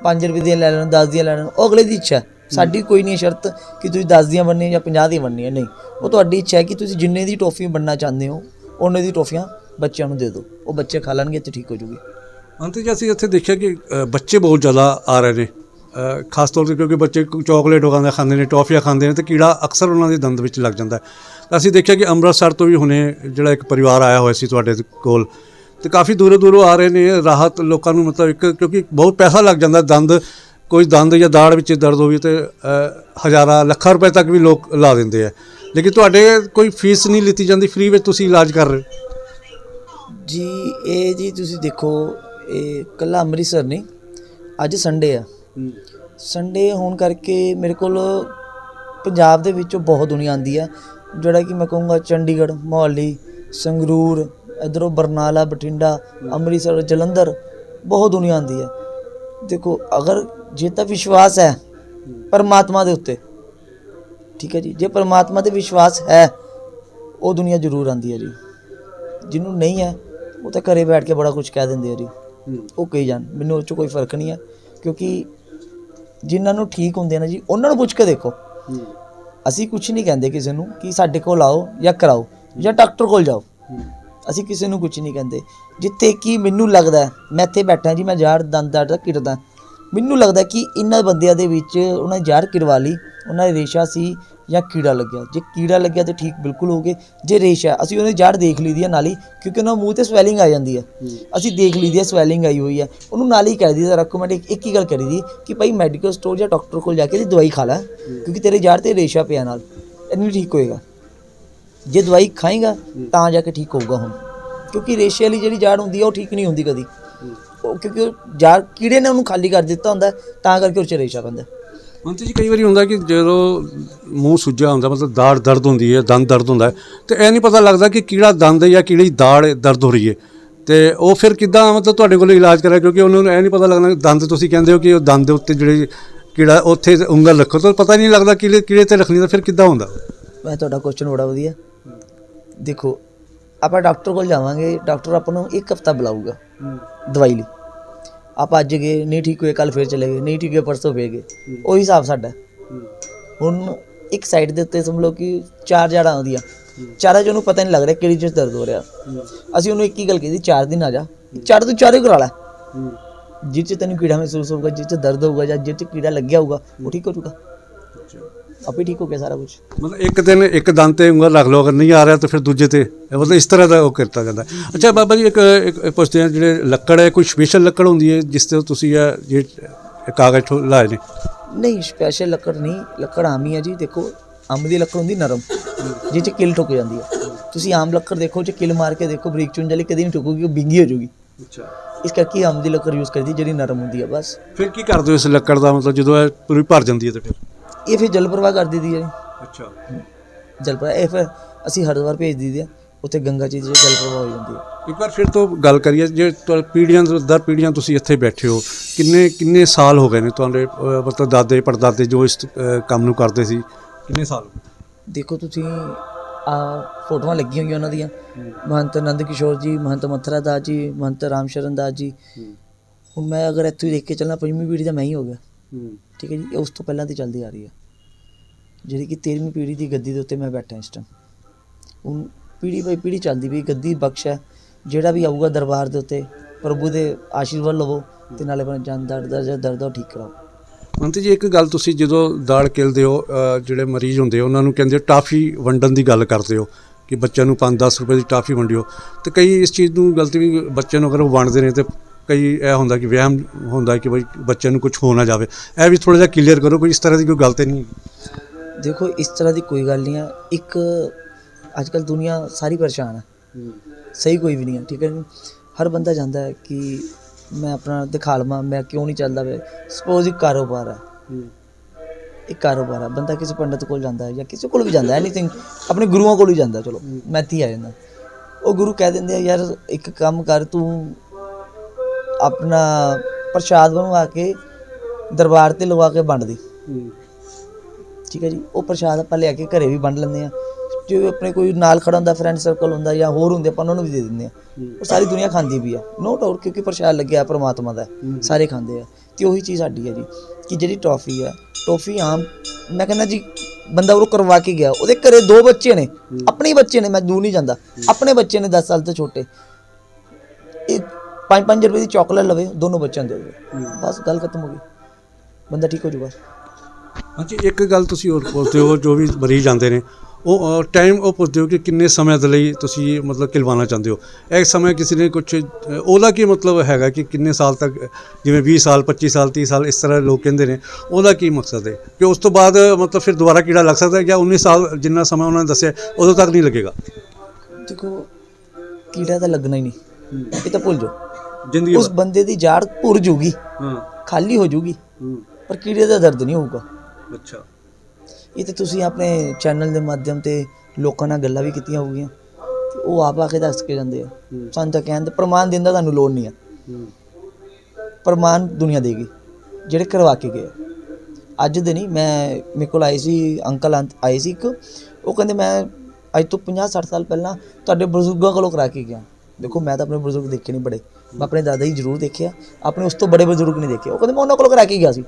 5 ਰੁਪਏ ਦੀਆਂ ਲੈ ਲੈਣ 10 ਦੀਆਂ ਲੈ ਲੈਣ ਉਹ ਅਗਲੇ ਦੀ ਇੱਛਾ। ਸਾਡੀ ਕੋਈ ਨਹੀਂ ਸ਼ਰਤ ਕਿ ਤੁਸੀਂ 10 ਦੀਆਂ ਬਣਨੀਆਂ ਜਾਂ 50 ਦੀਆਂ ਬਣਨੀਆਂ ਨਹੀਂ। ਉਹ ਤੁਹਾਡੀ ਇੱਛਾ ਹੈ ਕਿ ਤੁਸੀਂ ਜਿੰਨੇ ਦੀ ਟੌਫੀ ਬਣਨਾ ਚਾਹੁੰਦੇ ਹੋ ਉਹਨੇ ਦੀ ਟੌਫੀਆਂ ਬੱਚਿਆਂ ਨੂੰ ਦੇ ਦਿਓ। ਉਹ ਬੱਚੇ ਖਾ ਲੈਣਗੇ ਤੇ ਠੀਕ ਹੋ ਜੂਗੀ। ਮਹੰਤ ਜੀ ਅਸੀਂ ਇੱਥੇ ਦੇਖਿਆ ਕਿ ਬੱਚੇ ਬਹੁਤ ਜ਼ਿਆਦਾ ਆ ਰਹੇ ਨੇ। ਖਾਸ ਤੌਰ ਤੇ ਕਿਉਂਕਿ ਬੱਚੇ ਚਾਕਲੇਟ ਵਗਾਉਂਦੇ ਖਾਂਦੇ ਨੇ, ਟੌਫੀਆਂ ਖਾਂਦੇ ਨੇ, ਤੇ ਕੀੜਾ ਅਕਸਰ ਉਹਨਾਂ ਦੇ ਦੰਦ ਵਿੱਚ ਲੱਗ ਜਾਂਦਾ ਹੈ। ਅਸੀਂ ਦੇਖਿਆ ਕਿ ਅੰਮ੍ਰਿਤਸਰ ਤੋਂ ਵੀ ਹੁਣੇ ਜਿਹੜਾ ਇੱਕ ਪਰਿਵਾਰ ਆਇਆ ਹੋਇਆ ਸੀ ਤੁਹਾਡੇ ਕੋਲ, ਤੇ ਕਾਫੀ ਦੂਰੋਂ ਦੂਰੋਂ ਆ ਰਹੇ ਨੇ, ਰਾਹਤ ਲੋਕਾਂ ਨੂੰ ਮਤਲਬ ਇੱਕ ਕਿਉਂਕਿ ਬਹੁਤ ਪੈਸਾ ਲੱਗ ਜਾਂਦਾ ਦੰਦ, ਕੋਈ ਦੰਦ ਜਾਂ ਦਾੜ ਵਿੱਚ ਦਰਦ ਹੋਵੇ ਤੇ ਹਜ਼ਾਰਾਂ, ਲੱਖਾਂ ਰੁਪਏ ਤੱਕ ਵੀ ਲੋਕ ਲਾ ਦਿੰਦੇ ਆ। ਲੇਕਿਨ ਤੁਹਾਡੇ ਕੋਈ ਫੀਸ ਨਹੀਂ ਲਿੱਤੀ ਜਾਂਦੀ, ਫ੍ਰੀ ਵਿੱਚ ਤੁਸੀਂ ਇਲਾਜ ਕਰ ਰਹੇ ਜੀ, ਇਹ ਜੀ ਤੁਸੀਂ ਦੇਖੋ, ਇਹ ਕੱਲਾ ਅੰਮ੍ਰਿਤਸਰ ਨਹੀਂ, ਅੱਜ ਸੰਡੇ ਆ। ਸੰਡੇ ਹੋਣ ਕਰਕੇ ਮੇਰੇ ਕੋਲ ਪੰਜਾਬ ਦੇ ਵਿੱਚੋਂ ਬਹੁਤ ਦੁਨੀਆ ਆਉਂਦੀ ਆ। ਜਿਹੜਾ ਕਿ ਮੈਂ ਕਹੂੰਗਾ ਚੰਡੀਗੜ੍ਹ ਮੋਹਾਲੀ ਸੰਗਰੂਰ ਇਧਰੋਂ ਬਰਨਾਲਾ ਬਠਿੰਡਾ ਅੰਮ੍ਰਿਤਸਰ ਜਲੰਧਰ ਬਹੁਤ ਦੁਨੀਆ ਆਉਂਦੀ ਆ। ਦੇਖੋ ਅਗਰ ਜੇ ਤਾਂ ਵਿਸ਼ਵਾਸ ਹੈ ਪਰਮਾਤਮਾ ਦੇ ਉੱਤੇ ਠੀਕ ਹੈ ਜੀ ਜੇ ਪਰਮਾਤਮਾ ਤੇ ਵਿਸ਼ਵਾਸ ਹੈ ਉਹ ਦੁਨੀਆ ਜ਼ਰੂਰ ਆਉਂਦੀ ਹੈ ਜੀ। ਜਿਹਨੂੰ ਨਹੀਂ ਹੈ ਉਹ ਤਾਂ ਘਰੇ ਬੈਠ ਕੇ ਬੜਾ ਕੁਝ ਕਹਿ ਦਿੰਦੇ ਆ ਜੀ। ਉਹ ਕਹੀ ਜਾਣ ਮੈਨੂੰ ਉਹ 'ਚ ਕੋਈ ਫ਼ਰਕ ਨਹੀਂ ਹੈ ਕਿਉਂਕਿ ਜਿਨ੍ਹਾਂ ਨੂੰ ਠੀਕ ਹੁੰਦੇ ਨੇ ਜੀ ਉਹਨਾਂ ਨੂੰ ਪੁੱਛ ਕੇ ਦੇਖੋ। ਅਸੀਂ ਕੁਝ ਨਹੀਂ ਕਹਿੰਦੇ ਕਿਸੇ ਨੂੰ ਕਿ ਸਾਡੇ ਕੋਲ ਆਓ ਜਾਂ ਕਰਾਓ ਜਾਂ ਡਾਕਟਰ ਕੋਲ ਜਾਓ। ਅਸੀਂ ਕਿਸੇ ਨੂੰ ਕੁਝ ਨਹੀਂ ਕਹਿੰਦੇ। ਜਿੱਥੇ ਕਿ ਮੈਨੂੰ ਲੱਗਦਾ ਮੈਂ ਇੱਥੇ ਬੈਠਾ ਜੀ ਮੈਂ ਜਾੜ ਦੰਦ ਦਾ ਕਿਰਦਾ ਮੈਨੂੰ ਲੱਗਦਾ ਕਿ ਇਹਨਾਂ ਬੰਦਿਆਂ ਦੇ ਵਿੱਚ ਉਹਨਾਂ ਨੇ ਜਾੜ ਕਿਰਵਾ ਲਈ ਉਹਨਾਂ ਦੇ ਰੇਸ਼ਾ ਸੀ ਜਾਂ ਕੀੜਾ ਲੱਗਿਆ। ਜੇ ਕੀੜਾ ਲੱਗਿਆ ਤੇ ਠੀਕ ਬਿਲਕੁਲ ਹੋ ਗਏ। ਜੇ ਰੇਸ਼ਾ ਅਸੀਂ ਉਹਨੇ ਜਾੜ ਦੇਖ ਲਈ ਦੀ ਹੈ ਨਾਲ ਕਿਉਂਕਿ ਉਹਨਾਂ ਮੂੰਹ ਤੇ ਸਵੈਲਿੰਗ ਆ ਜਾਂਦੀ ਹੈ। ਅਸੀਂ ਦੇਖ ਲਈ ਦੀ ਹੈ ਸਵੈਲਿੰਗ ਆਈ ਹੋਈ ਹੈ। ਉਹਨੂੰ ਨਾਲ ਕਹਿ ਦਈਦਾ ਰეკਮੈਂਡ ਇੱਕ ਹੀ ਗੱਲ ਕਰੀ ਦੀ ਕਿ ਭਾਈ ਮੈਡੀਕਲ ਸਟੋਰ ਜਾਂ ਡਾਕਟਰ ਕੋਲ ਜਾ ਕੇ ਇਹਦੀ ਦਵਾਈ ਖਾ ਲੈ ਕਿਉਂਕਿ ਤੇਰੇ ਜਾੜ ਤੇ ਰੇਸ਼ਾ ਪਿਆ ਨਾਲ। ਇਹਨੂੰ ਠੀਕ ਹੋਏਗਾ। ਜੇ ਦਵਾਈ ਖਾਏਗਾ ਤਾਂ ਜਾ ਕੇ ਠੀਕ ਹੋਊਗਾ ਹੁਣ। ਕਿਉਂਕਿ ਰੇਸ਼ੇ ਵਾਲੀ ਜਿਹੜੀ ਜਾੜ ਹੁੰਦੀ ਹੈ ਉਹ ਠੀਕ ਨਹੀਂ ਹੁੰਦੀ ਕਦੀ। ਉਹ ਕਿਉਂਕਿ ਜਾੜ ਕੀੜੇ ਨੇ ਉਹਨੂੰ ਖਾਲੀ ਕਰ ਦਿੱਤਾ ਹੁੰਦਾ ਤਾਂ ਕਰਕੇ ਉਹ 'ਚ ਰੇਸ਼ਾ ਪੈਂਦਾ ਮੰਤਰੀ ਜੀ ਕਈ ਵਾਰੀ ਹੁੰਦਾ ਕਿ ਜਦੋਂ ਮੂੰਹ ਸੁੱਜਿਆ ਹੁੰਦਾ ਮਤਲਬ ਦਾੜ ਦਰਦ ਹੁੰਦੀ ਹੈ ਦੰਦ ਦਰਦ ਹੁੰਦਾ ਹੈ ਤੇ ਇਹ ਨਹੀਂ ਪਤਾ ਲੱਗਦਾ ਕਿ ਕਿਹੜਾ ਦੰਦ ਹੈ ਜਾਂ ਕਿਹੜੀ ਦਾੜ ਦਰਦ ਹੋ ਰਹੀ ਹੈ। ਤੇ ਉਹ ਫਿਰ ਕਿੱਦਾਂ ਮਤਲਬ ਤੁਹਾਡੇ ਕੋਲ ਇਲਾਜ ਕਰਿਆ ਕਿਉਂਕਿ ਉਹਨਾਂ ਨੂੰ ਇਹ ਨਹੀਂ ਪਤਾ ਲੱਗਦਾ ਦੰਦ ਤੁਸੀਂ ਕਹਿੰਦੇ ਹੋ ਕਿ ਉਹ ਦੰਦ ਦੇ ਉੱਤੇ ਜਿਹੜੇ ਕੀੜਾ ਉੱਥੇ ਉਂਗਲ ਰੱਖੋ ਤਾਂ ਪਤਾ ਨਹੀਂ ਲੱਗਦਾ ਕਿਹੜੇ ਕਿਹੜੇ ਤੇ ਰੱਖਣੀ ਤਾਂ ਫਿਰ ਕਿੱਦਾਂ ਹੁੰਦਾ। ਮੈਂ ਤੁਹਾਡਾ ਕੁਐਸਚਨ ਬੜਾ ਵਧੀਆ। ਦੇਖੋ ਆਪਾਂ ਡਾਕਟਰ ਕੋਲ ਜਾਵਾਂਗੇ ਡਾਕਟਰ ਆਪਾਂ ਨੂੰ ਇੱਕ ਹਫਤਾ ਬੁਲਾਊਗਾ ਦਵਾਈ ਲਈ। ਆਪਾਂ ਅੱਜ ਗਏ ਨਹੀਂ ਠੀਕ ਹੋਏ ਕੱਲ ਫੇਰ ਚਲੇ ਗਏ ਨਹੀਂ ਠੀਕ ਹੋਏ ਪਰਸੋਂ ਫੇਰ ਗਏ। ਉਹੀ ਹਿਸਾਬ ਸਾਡਾ। ਹੁਣ ਇੱਕ ਸਾਈਡ ਦੇ ਉੱਤੇ ਸਮਝ ਲਓ ਕਿ ਚਾਰ ਜੜਾਂ ਆਉਂਦੀਆਂ। ਚਾਰਾਂ ਚ ਉਹਨੂੰ ਪਤਾ ਨਹੀਂ ਲੱਗ ਰਿਹਾ ਕਿਹੜੀ ਚੀਜ਼ ਦਰਦ ਹੋ ਰਿਹਾ। ਅਸੀਂ ਉਹਨੂੰ ਇੱਕ ਹੀ ਗੱਲ ਕਹੀ ਚਾਰ ਦਿਨ ਆ ਜਾ। ਚਾਰ ਤੋਂ ਚਾਰੇ ਕਰਾ ਲੈ। ਜਿਸ ਚ ਤੈਨੂੰ ਕੀੜਾ ਮਹਿਸੂਸ ਹੋਊਗਾ ਜਿਸ ਚ ਦਰਦ ਹੋਊਗਾ ਜਾਂ ਜਿਸ ਚ ਕੀੜਾ ਲੱਗਿਆ ਹੋਊਗਾ ਉਹ ਠੀਕ ਹੋ ਜਾਊਗਾ। ਆਪੇ ਠੀਕ ਹੋ ਗਿਆ ਸਾਰਾ ਕੁਝ ਮਤਲਬ ਇੱਕ ਦਿਨ ਇੱਕ ਦੰਦ ਤੇ ਉਂਗਲ ਰੱਖ ਲਓ ਅਗਰ ਨਹੀਂ ਆ ਰਿਹਾ ਤਾਂ ਫਿਰ ਦੂਜੇ ਤੇ। ਮਤਲਬ ਇਸ ਤਰ੍ਹਾਂ ਦਾ ਉਹ ਕੀਤਾ ਜਾਂਦਾ। ਅੱਛਾ ਬਾਬਾ ਜੀ ਇੱਕ ਇੱਕ ਪੁੱਛਦੇ ਆ ਜਿਹੜੇ ਲੱਕੜ ਹੈ ਕੋਈ ਸਪੈਸ਼ਲ ਲੱਕੜ ਹੁੰਦੀ ਹੈ ਜਿਸ ਤੇ ਤੁਸੀਂ ਇਹ ਜੇ ਕਾਗਜ਼ ਲਾਏ ਨੇ? ਨਹੀਂ ਸਪੈਸ਼ਲ ਲੱਕੜ ਨਹੀਂ ਲੱਕੜ ਆਮ ਹੀ ਜੀ। ਦੇਖੋ ਅੰਬ ਦੀ ਲੱਕੜ ਹੁੰਦੀ ਨਰਮ ਜਿਹ ਚ ਕਿਲ ਠੁਕ ਜਾਂਦੀ ਹੈ। ਤੁਸੀਂ ਆਮ ਲੱਕੜ ਦੇਖੋ ਚ ਕਿਲ ਮਾਰ ਕੇ ਦੇਖੋ ਬਰੀਕ ਵਾਲੀ ਕਦੀ ਨਹੀਂ ਠੁਕੂਗੀ ਉਹ ਬਿੰਗੀ ਹੋ ਜਾਊਗੀ ਅੱਛਾ। ਇਸ ਕਰਕੇ ਅੰਬ ਦੀ ਲੱਕੜ ਯੂਜ਼ ਕਰਦੀ ਜਿਹੜੀ ਨਰਮ ਹੁੰਦੀ ਹੈ ਬਸ। ਫਿਰ ਕੀ ਕਰਦੇ ਹੋ ਇਸ ਲੱਕੜ ਦਾ? ਮਤਲਬ ਜਦੋਂ ਇਹ ਪੂਰੀ ਭਰ ਜਾਂਦੀ ਹੈ ਤੇ ਫਿਰ? ਇਹ ਫਿਰ ਜਲ ਪ੍ਰਵਾਹ ਕਰ ਦਿੰਦੀ ਹੈ। ਅੱਛਾ। ਜਲ ਪ੍ਰਵਾਹ ਇਹ ਫਿਰ ਅਸੀਂ ਹਰਿਦੁਆਰ ਭੇਜ ਦਈਦੀ ਹੈ। ਉੱਥੇ ਗੰਗਾ ਜੀ ਦੀ ਜਲ ਪ੍ਰਵਾਹ ਹੋ ਜਾਂਦੀ ਹੈ। ਇੱਕ ਵਾਰ ਫਿਰ ਤੋਂ ਗੱਲ ਕਰੀਏ ਜੇ ਤੁਹਾ- ਪੀੜ੍ਹੀਆਂ ਤੋਂ ਦਰ ਪੀੜ੍ਹੀਆਂ ਤੁਸੀਂ ਇੱਥੇ ਬੈਠੇ ਹੋ ਕਿੰਨੇ ਕਿੰਨੇ ਸਾਲ ਹੋ ਗਏ ਨੇ ਤੁਹਾਡੇ ਅਹ, ਮਤਲਬ ਦਾਦੇ ਪੜਦਾਦੇ ਜੋ ਇਸ ਅਹ, ਕੰਮ ਨੂੰ ਕਰਦੇ ਸੀ ਕਿੰਨੇ ਸਾਲ? ਦੇਖੋ ਤੁਸੀਂ ਆ ਫੋਟੋਆਂ ਲੱਗੀਆਂ ਹੋਈਆਂ ਉਹਨਾਂ ਦੀਆਂ। ਮਹੰਤ ਨੰਦ ਕਿਸ਼ੋਰ ਜੀ ਮਹੰਤ ਮਥਰਾ ਦਾਸ ਜੀ ਮਹੰਤ ਰਾਮ ਸ਼ਰਨ ਦਾਸ ਜੀ। ਹੁਣ ਮੈਂ ਅਗਰ ਇੱਥੋਂ ਹੀ ਦੇਖ ਕੇ ਚੱਲਣਾ ਪੰਜਵੀਂ ਪੀੜ੍ਹੀ ਦਾ ਮੈਂ ਹੀ ਹੋ ਗਿਆ। ਠੀਕ ਹੈ ਜੀ, ਇਹ ਉਸ ਤੋਂ ਪਹਿਲਾਂ ਦੀ ਚੱਲਦੀ ਆ ਰਹੀ ਹੈ ਜਿਹੜੀ ਕਿ 13ਵੀਂ ਪੀੜ੍ਹੀ ਦੀ ਗੱਦੀ ਦੇ ਉੱਤੇ ਮੈਂ ਬੈਠਾ ਇਸ ਟਾਈਮ ਹੁਣ ਪੀੜ੍ਹੀ ਬਾਈ ਪੀੜ੍ਹੀ ਚੱਲਦੀ ਵੀ ਗੱਦੀ ਬਖਸ਼ ਹੈ, ਜਿਹੜਾ ਵੀ ਆਊਗਾ ਦਰਬਾਰ ਦੇ ਉੱਤੇ, ਪ੍ਰਭੂ ਦੇ ਆਸ਼ੀਰਵਾਦ ਲਵੋ ਤੇ ਨਾਲੇ ਆਪਣਾ ਜਨ ਦਰਦ ਦਾ ਜਿਹੜਾ ਦਰਦ ਆ ਉਹ ਠੀਕ ਕਰਾਓ। ਮੰਤ ਜੀ, ਇੱਕ ਗੱਲ ਤੁਸੀਂ ਜਦੋਂ ਦਾਲ ਕਿਲਦੇ ਹੋ ਜਿਹੜੇ ਮਰੀਜ਼ ਹੁੰਦੇ ਉਹਨਾਂ ਨੂੰ ਕਹਿੰਦੇ ਹੋ ਟਾਫੀ ਵੰਡਣ ਦੀ ਗੱਲ ਕਰਦੇ ਹੋ ਕਿ ਬੱਚਿਆਂ ਨੂੰ 5-10 ਰੁਪਏ ਦੀ ਟਾਫੀ ਵੰਡਿਓ। ਤੇ ਕਈ ਇਸ ਚੀਜ਼ ਨੂੰ ਗਲਤੀ ਵੀ ਬੱਚਿਆਂ ਨੂੰ ਅਗਰ ਉਹ ਵੰਡਦੇ ਨੇ ਤੇ ਕਈ ਇਹ ਹੁੰਦਾ ਕਿ ਵਹਿਮ ਹੁੰਦਾ ਕਿ ਬਈ ਬੱਚਿਆਂ ਨੂੰ ਕੁਝ ਹੋ ਨਾ ਜਾਵੇ। ਇਹ ਵੀ ਥੋੜਾ ਜਿਹਾ ਕਲੀਅਰ ਕਰੋ ਕੋਈ ਇਸ ਤਰ੍ਹਾਂ ਦੀ ਕੋਈ ਗੱਲ ਤੇ ਨਹੀਂ ਦੇਖੋ, ਇਸ ਤਰ੍ਹਾਂ ਦੀ ਕੋਈ ਗੱਲ ਨਹੀਂ ਹੈ ਇੱਕ ਅੱਜ ਕੱਲ ਦੁਨੀਆ ਸਾਰੀ ਪਰੇਸ਼ਾਨ ਹੈ ਸਹੀ ਕੋਈ ਵੀ ਨਹੀਂ ਹੈ ਠੀਕ ਹੈ ਹਰ ਬੰਦਾ ਜਾਂਦਾ ਹੈ ਕਿ ਮੈਂ ਆਪਣਾ ਦਿਖਾ ਲਵਾਂ, ਮੈਂ ਕਿਉਂ ਨਹੀਂ ਚੱਲਦਾ ਵੇ ਸਪੋਜ਼ ਇੱਕ ਕਾਰੋਬਾਰ ਹੈ ਇੱਕ ਕਾਰੋਬਾਰ ਹੈ ਬੰਦਾ ਕਿਸੇ ਪੰਡਤ ਕੋਲ ਜਾਂਦਾ ਹੈ ਜਾਂ ਕਿਸੇ ਕੋਲ ਵੀ ਜਾਂਦਾ ਹੈ ਐਨੀਥਿੰਗ ਆਪਣੇ ਗੁਰੂਆਂ ਕੋਲ ਹੀ ਜਾਂਦਾ, ਚਲੋ, ਮੈਂ ਇੱਥੇ ਆ ਜਾਂਦਾ। ਉਹ ਗੁਰੂ ਕਹਿ ਦਿੰਦੇ ਆ, ਯਾਰ, ਇੱਕ ਕੰਮ ਕਰ, ਤੂੰ ਆਪਣਾ ਪ੍ਰਸ਼ਾਦ ਬਣਵਾ ਕੇ ਦਰਬਾਰ ਤੇ ਲਵਾ ਕੇ ਵੰਡ ਦੇ ਠੀਕ ਹੈ ਜੀ ਉਹ ਪ੍ਰਸ਼ਾਦ ਆਪਾਂ ਲਿਆ ਕੇ ਘਰੇ ਵੀ ਵੰਡ ਲੈਂਦੇ ਆ ਜੇ ਆਪਣੇ ਕੋਈ ਨਾਲ ਖੜਾ ਹੁੰਦਾ ਫਰੈਂਡ ਸਰਕਲ ਹੁੰਦਾ ਜਾਂ ਹੋਰ ਹੁੰਦੇ ਆਪਾਂ ਉਹਨਾਂ ਨੂੰ ਵੀ ਦੇ ਦਿੰਦੇ ਆ ਉਹ ਸਾਰੀ ਦੁਨੀਆ ਖਾਂਦੀ ਵੀ ਆ। ਨੋ ਡਾਊਟ ਕਿਉਂਕਿ ਪ੍ਰਸ਼ਾਦ ਲੱਗਿਆ ਪ੍ਰਮਾਤਮਾ ਦਾ। ਸਾਰੇ ਖਾਂਦੇ ਆ। ਤੇ ਉਹੀ ਚੀਜ਼ ਸਾਡੀ ਹੈ ਜੀ ਕਿ ਜਿਹੜੀ ਟੌਫੀ ਆ ਟੌਫੀ ਆਮ ਮੈਂ ਕਹਿੰਦਾ ਜੀ ਬੰਦਾ ਉਹ ਕਰਵਾ ਕੇ ਗਿਆ ਉਹਦੇ ਘਰੇ ਦੋ ਬੱਚੇ ਨੇ। ਆਪਣੇ ਬੱਚੇ ਨੇ ਮੈਂ ਦੂਰ ਨਹੀਂ ਜਾਂਦਾ। ਆਪਣੇ ਬੱਚੇ ਨੇ 10 ਸਾਲ ਤੋਂ ਛੋਟੇ। 5-5 ਰੁਪਏ ਦੀ ਚਾਕਲੇਟ ਲਵੇ ਦੋਨੋਂ ਬੱਚਿਆਂ ਨੂੰ ਦੇ ਦੇਵੇ। ਬਸ ਗੱਲ ਖਤਮ ਹੋ ਗਈ। ਬੰਦਾ ਠੀਕ ਹੋ ਜਾਊਗਾ ਹਾਂਜੀ ਇੱਕ ਗੱਲ ਤੁਸੀਂ ਹੋਰ ਪੁੱਛਦੇ ਹੋ ਜੋ ਵੀ ਮਰੀਜ਼ ਆਉਂਦੇ ਨੇ ਉਹ ਟਾਈਮ ਉਹ ਪੁੱਛਦੇ ਹੋ ਕਿ ਕਿੰਨੇ ਸਮੇਂ ਦੇ ਲਈ ਤੁਸੀਂ ਮਤਲਬ ਕਿਲਵਾਉਣਾ ਚਾਹੁੰਦੇ ਹੋ? ਇੱਕ ਸਮੇਂ ਕਿਸੇ ਨੇ ਕੁਝ ਉਹਦਾ ਕੀ ਮਤਲਬ ਹੈਗਾ ਕਿ ਕਿੰਨੇ ਸਾਲ ਤੱਕ ਜਿਵੇਂ 20 ਸਾਲ 25 ਸਾਲ 30 ਸਾਲ ਇਸ ਤਰ੍ਹਾਂ ਲੋਕ ਕਹਿੰਦੇ ਨੇ ਉਹਦਾ ਕੀ ਮਕਸਦ ਹੈ? ਕਿ ਉਸ ਤੋਂ ਬਾਅਦ ਮਤਲਬ ਫਿਰ ਦੁਬਾਰਾ ਕੀੜਾ ਲੱਗ ਸਕਦਾ ਹੈ ਜਾਂ 19 ਸਾਲ ਜਿੰਨਾ ਸਮਾਂ ਉਹਨਾਂ ਨੇ ਦੱਸਿਆ ਉਦੋਂ ਤੱਕ ਨਹੀਂ ਲੱਗੇਗਾ? ਦੇਖੋ ਕੀੜਾ ਤਾਂ ਲੱਗਣਾ ਹੀ ਨਹੀਂ। ਇਹ ਤਾਂ ਭੁੱਲ ਜਾਓ। ਜ਼ਿੰਦਗੀ ਉਸ ਬੰਦੇ ਦੀ ਜਾੜ ਭੁਰ ਜੂਗੀ ਹਾਂ। ਖਾਲੀ ਹੋ ਜੂਗੀ ਪਰ ਕੀੜੇ ਦਾ ਦਰਦ ਨਹੀਂ ਹੋਊਗਾ। ਅੱਛਾ। ਇਹ ਤੇ ਤੁਸੀਂ ਆਪਣੇ ਚੈਨਲ ਦੇ ਮਾਧਿਅਮ ਤੇ ਲੋਕਾਂ ਨਾਲ ਗੱਲਾਂ ਵੀ ਕੀਤੀਆਂ ਹੋਊਗੀਆਂ ਉਹ ਆਪ ਆ ਕੇ ਦੱਸ ਕੇ ਜਾਂਦੇ ਆ। ਸਾਨੂੰ ਤਾਂ ਕਹਿਣ ਦੇ ਪ੍ਰਮਾਣ ਦੇਣ ਦਾ ਤੁਹਾਨੂੰ ਲੋੜ ਨਹੀਂ ਆ। ਪ੍ਰਮਾਣ ਦੁਨੀਆ ਦੇਗੀ ਜਿਹੜੇ ਕਰਵਾ ਕੇ ਗਏ। ਅੱਜ ਦੇ ਨਹੀਂ ਮੈਂ ਮੇਰੇ ਕੋਲ ਆਏ ਸੀ ਅੰਕਲ ਆਏ ਸੀ ਇੱਕ ਉਹ ਕਹਿੰਦੇ ਮੈਂ ਅੱਜ ਤੋਂ 50 60 ਸਾਲ ਪਹਿਲਾਂ ਤੁਹਾਡੇ ਬਜ਼ੁਰਗਾਂ ਕੋਲੋਂ ਕਰਾ ਕੇ ਗਿਆ। ਦੇਖੋ ਮੈਂ ਤਾਂ ਆਪਣੇ ਬਜ਼ੁਰਗ ਦੇਖੇ ਨਹੀਂ ਬੜੇ। ਮੈਂ ਆਪਣੇ ਦਾਦਾ ਜੀ ਜ਼ਰੂਰ ਦੇਖਿਆ। ਆਪਣੇ ਉਸ ਤੋਂ ਬੜੇ ਬਜ਼ੁਰਗ ਨਹੀਂ ਦੇਖੇ। ਉਹ ਕਹਿੰਦੇ, ਮੈਂ ਉਹਨਾਂ ਕੋਲ ਕਰਾ ਕੇ ਗਿਆ ਸੀ।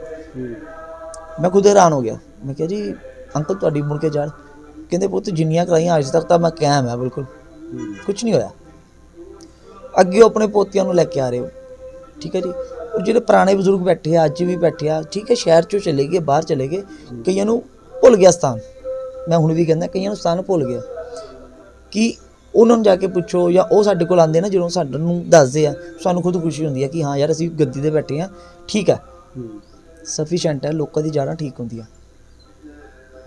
ਮੈਂ ਖੁਦ ਹੈਰਾਨ ਹੋ ਗਿਆ। ਮੈਂ ਕਿਹਾ ਜੀ, ਅੰਕਲ ਤੁਹਾਡੀ ਮੁੜ ਕੇ ਜਾਣ। ਕਹਿੰਦੇ, ਪੁੱਤ ਜਿੰਨੀਆਂ ਕਰਾਈਆਂ ਅੱਜ ਤੱਕ ਤਾਂ ਮੈਂ ਕਾਇਮ ਹੈ ਬਿਲਕੁਲ। ਕੁਝ ਨਹੀਂ ਹੋਇਆ। ਅੱਗੇ ਉਹ ਆਪਣੇ ਪੋਤਿਆਂ ਨੂੰ ਲੈ ਕੇ ਆ ਰਹੇ ਹੋ। ਠੀਕ ਹੈ ਜੀ? ਉਹ ਜਿਹੜੇ ਪੁਰਾਣੇ ਬਜ਼ੁਰਗ ਬੈਠੇ ਆ, ਅੱਜ ਵੀ ਬੈਠੇ ਆ, ਠੀਕ ਹੈ, ਸ਼ਹਿਰ ਚੋਂ ਚਲੇ ਗਏ, ਬਾਹਰ ਚਲੇ ਗਏ, ਕਈਆਂ ਨੂੰ ਭੁੱਲ ਗਿਆ ਸਥਾਨ। ਮੈਂ ਹੁਣ ਵੀ ਕਹਿੰਦਾ, ਕਈਆਂ ਨੂੰ ਸਥਾਨ ਭੁੱਲ ਗਿਆ। ਕਿ ਉਹਨਾਂ ਨੂੰ ਜਾ ਕੇ ਪੁੱਛੋ ਜਾਂ ਉਹ ਸਾਡੇ ਕੋਲ ਆਉਂਦੇ ਨਾ ਜਦੋਂ ਸਾਨੂੰ ਦੱਸਦੇ ਆ ਸਾਨੂੰ ਖੁਦ ਖੁਸ਼ੀ ਹੁੰਦੀ ਹੈ ਕਿ ਹਾਂ ਯਾਰ ਅਸੀਂ ਗੱਦੀ ਤੇ ਬੈਠੇ ਆ ਠੀਕ ਹੈ। ਸਫੀਸ਼ੀਐਂਟ ਹੈ ਲੋਕਾਂ ਦੀ ਜਾੜਾਂ ਠੀਕ ਹੁੰਦੀਆਂ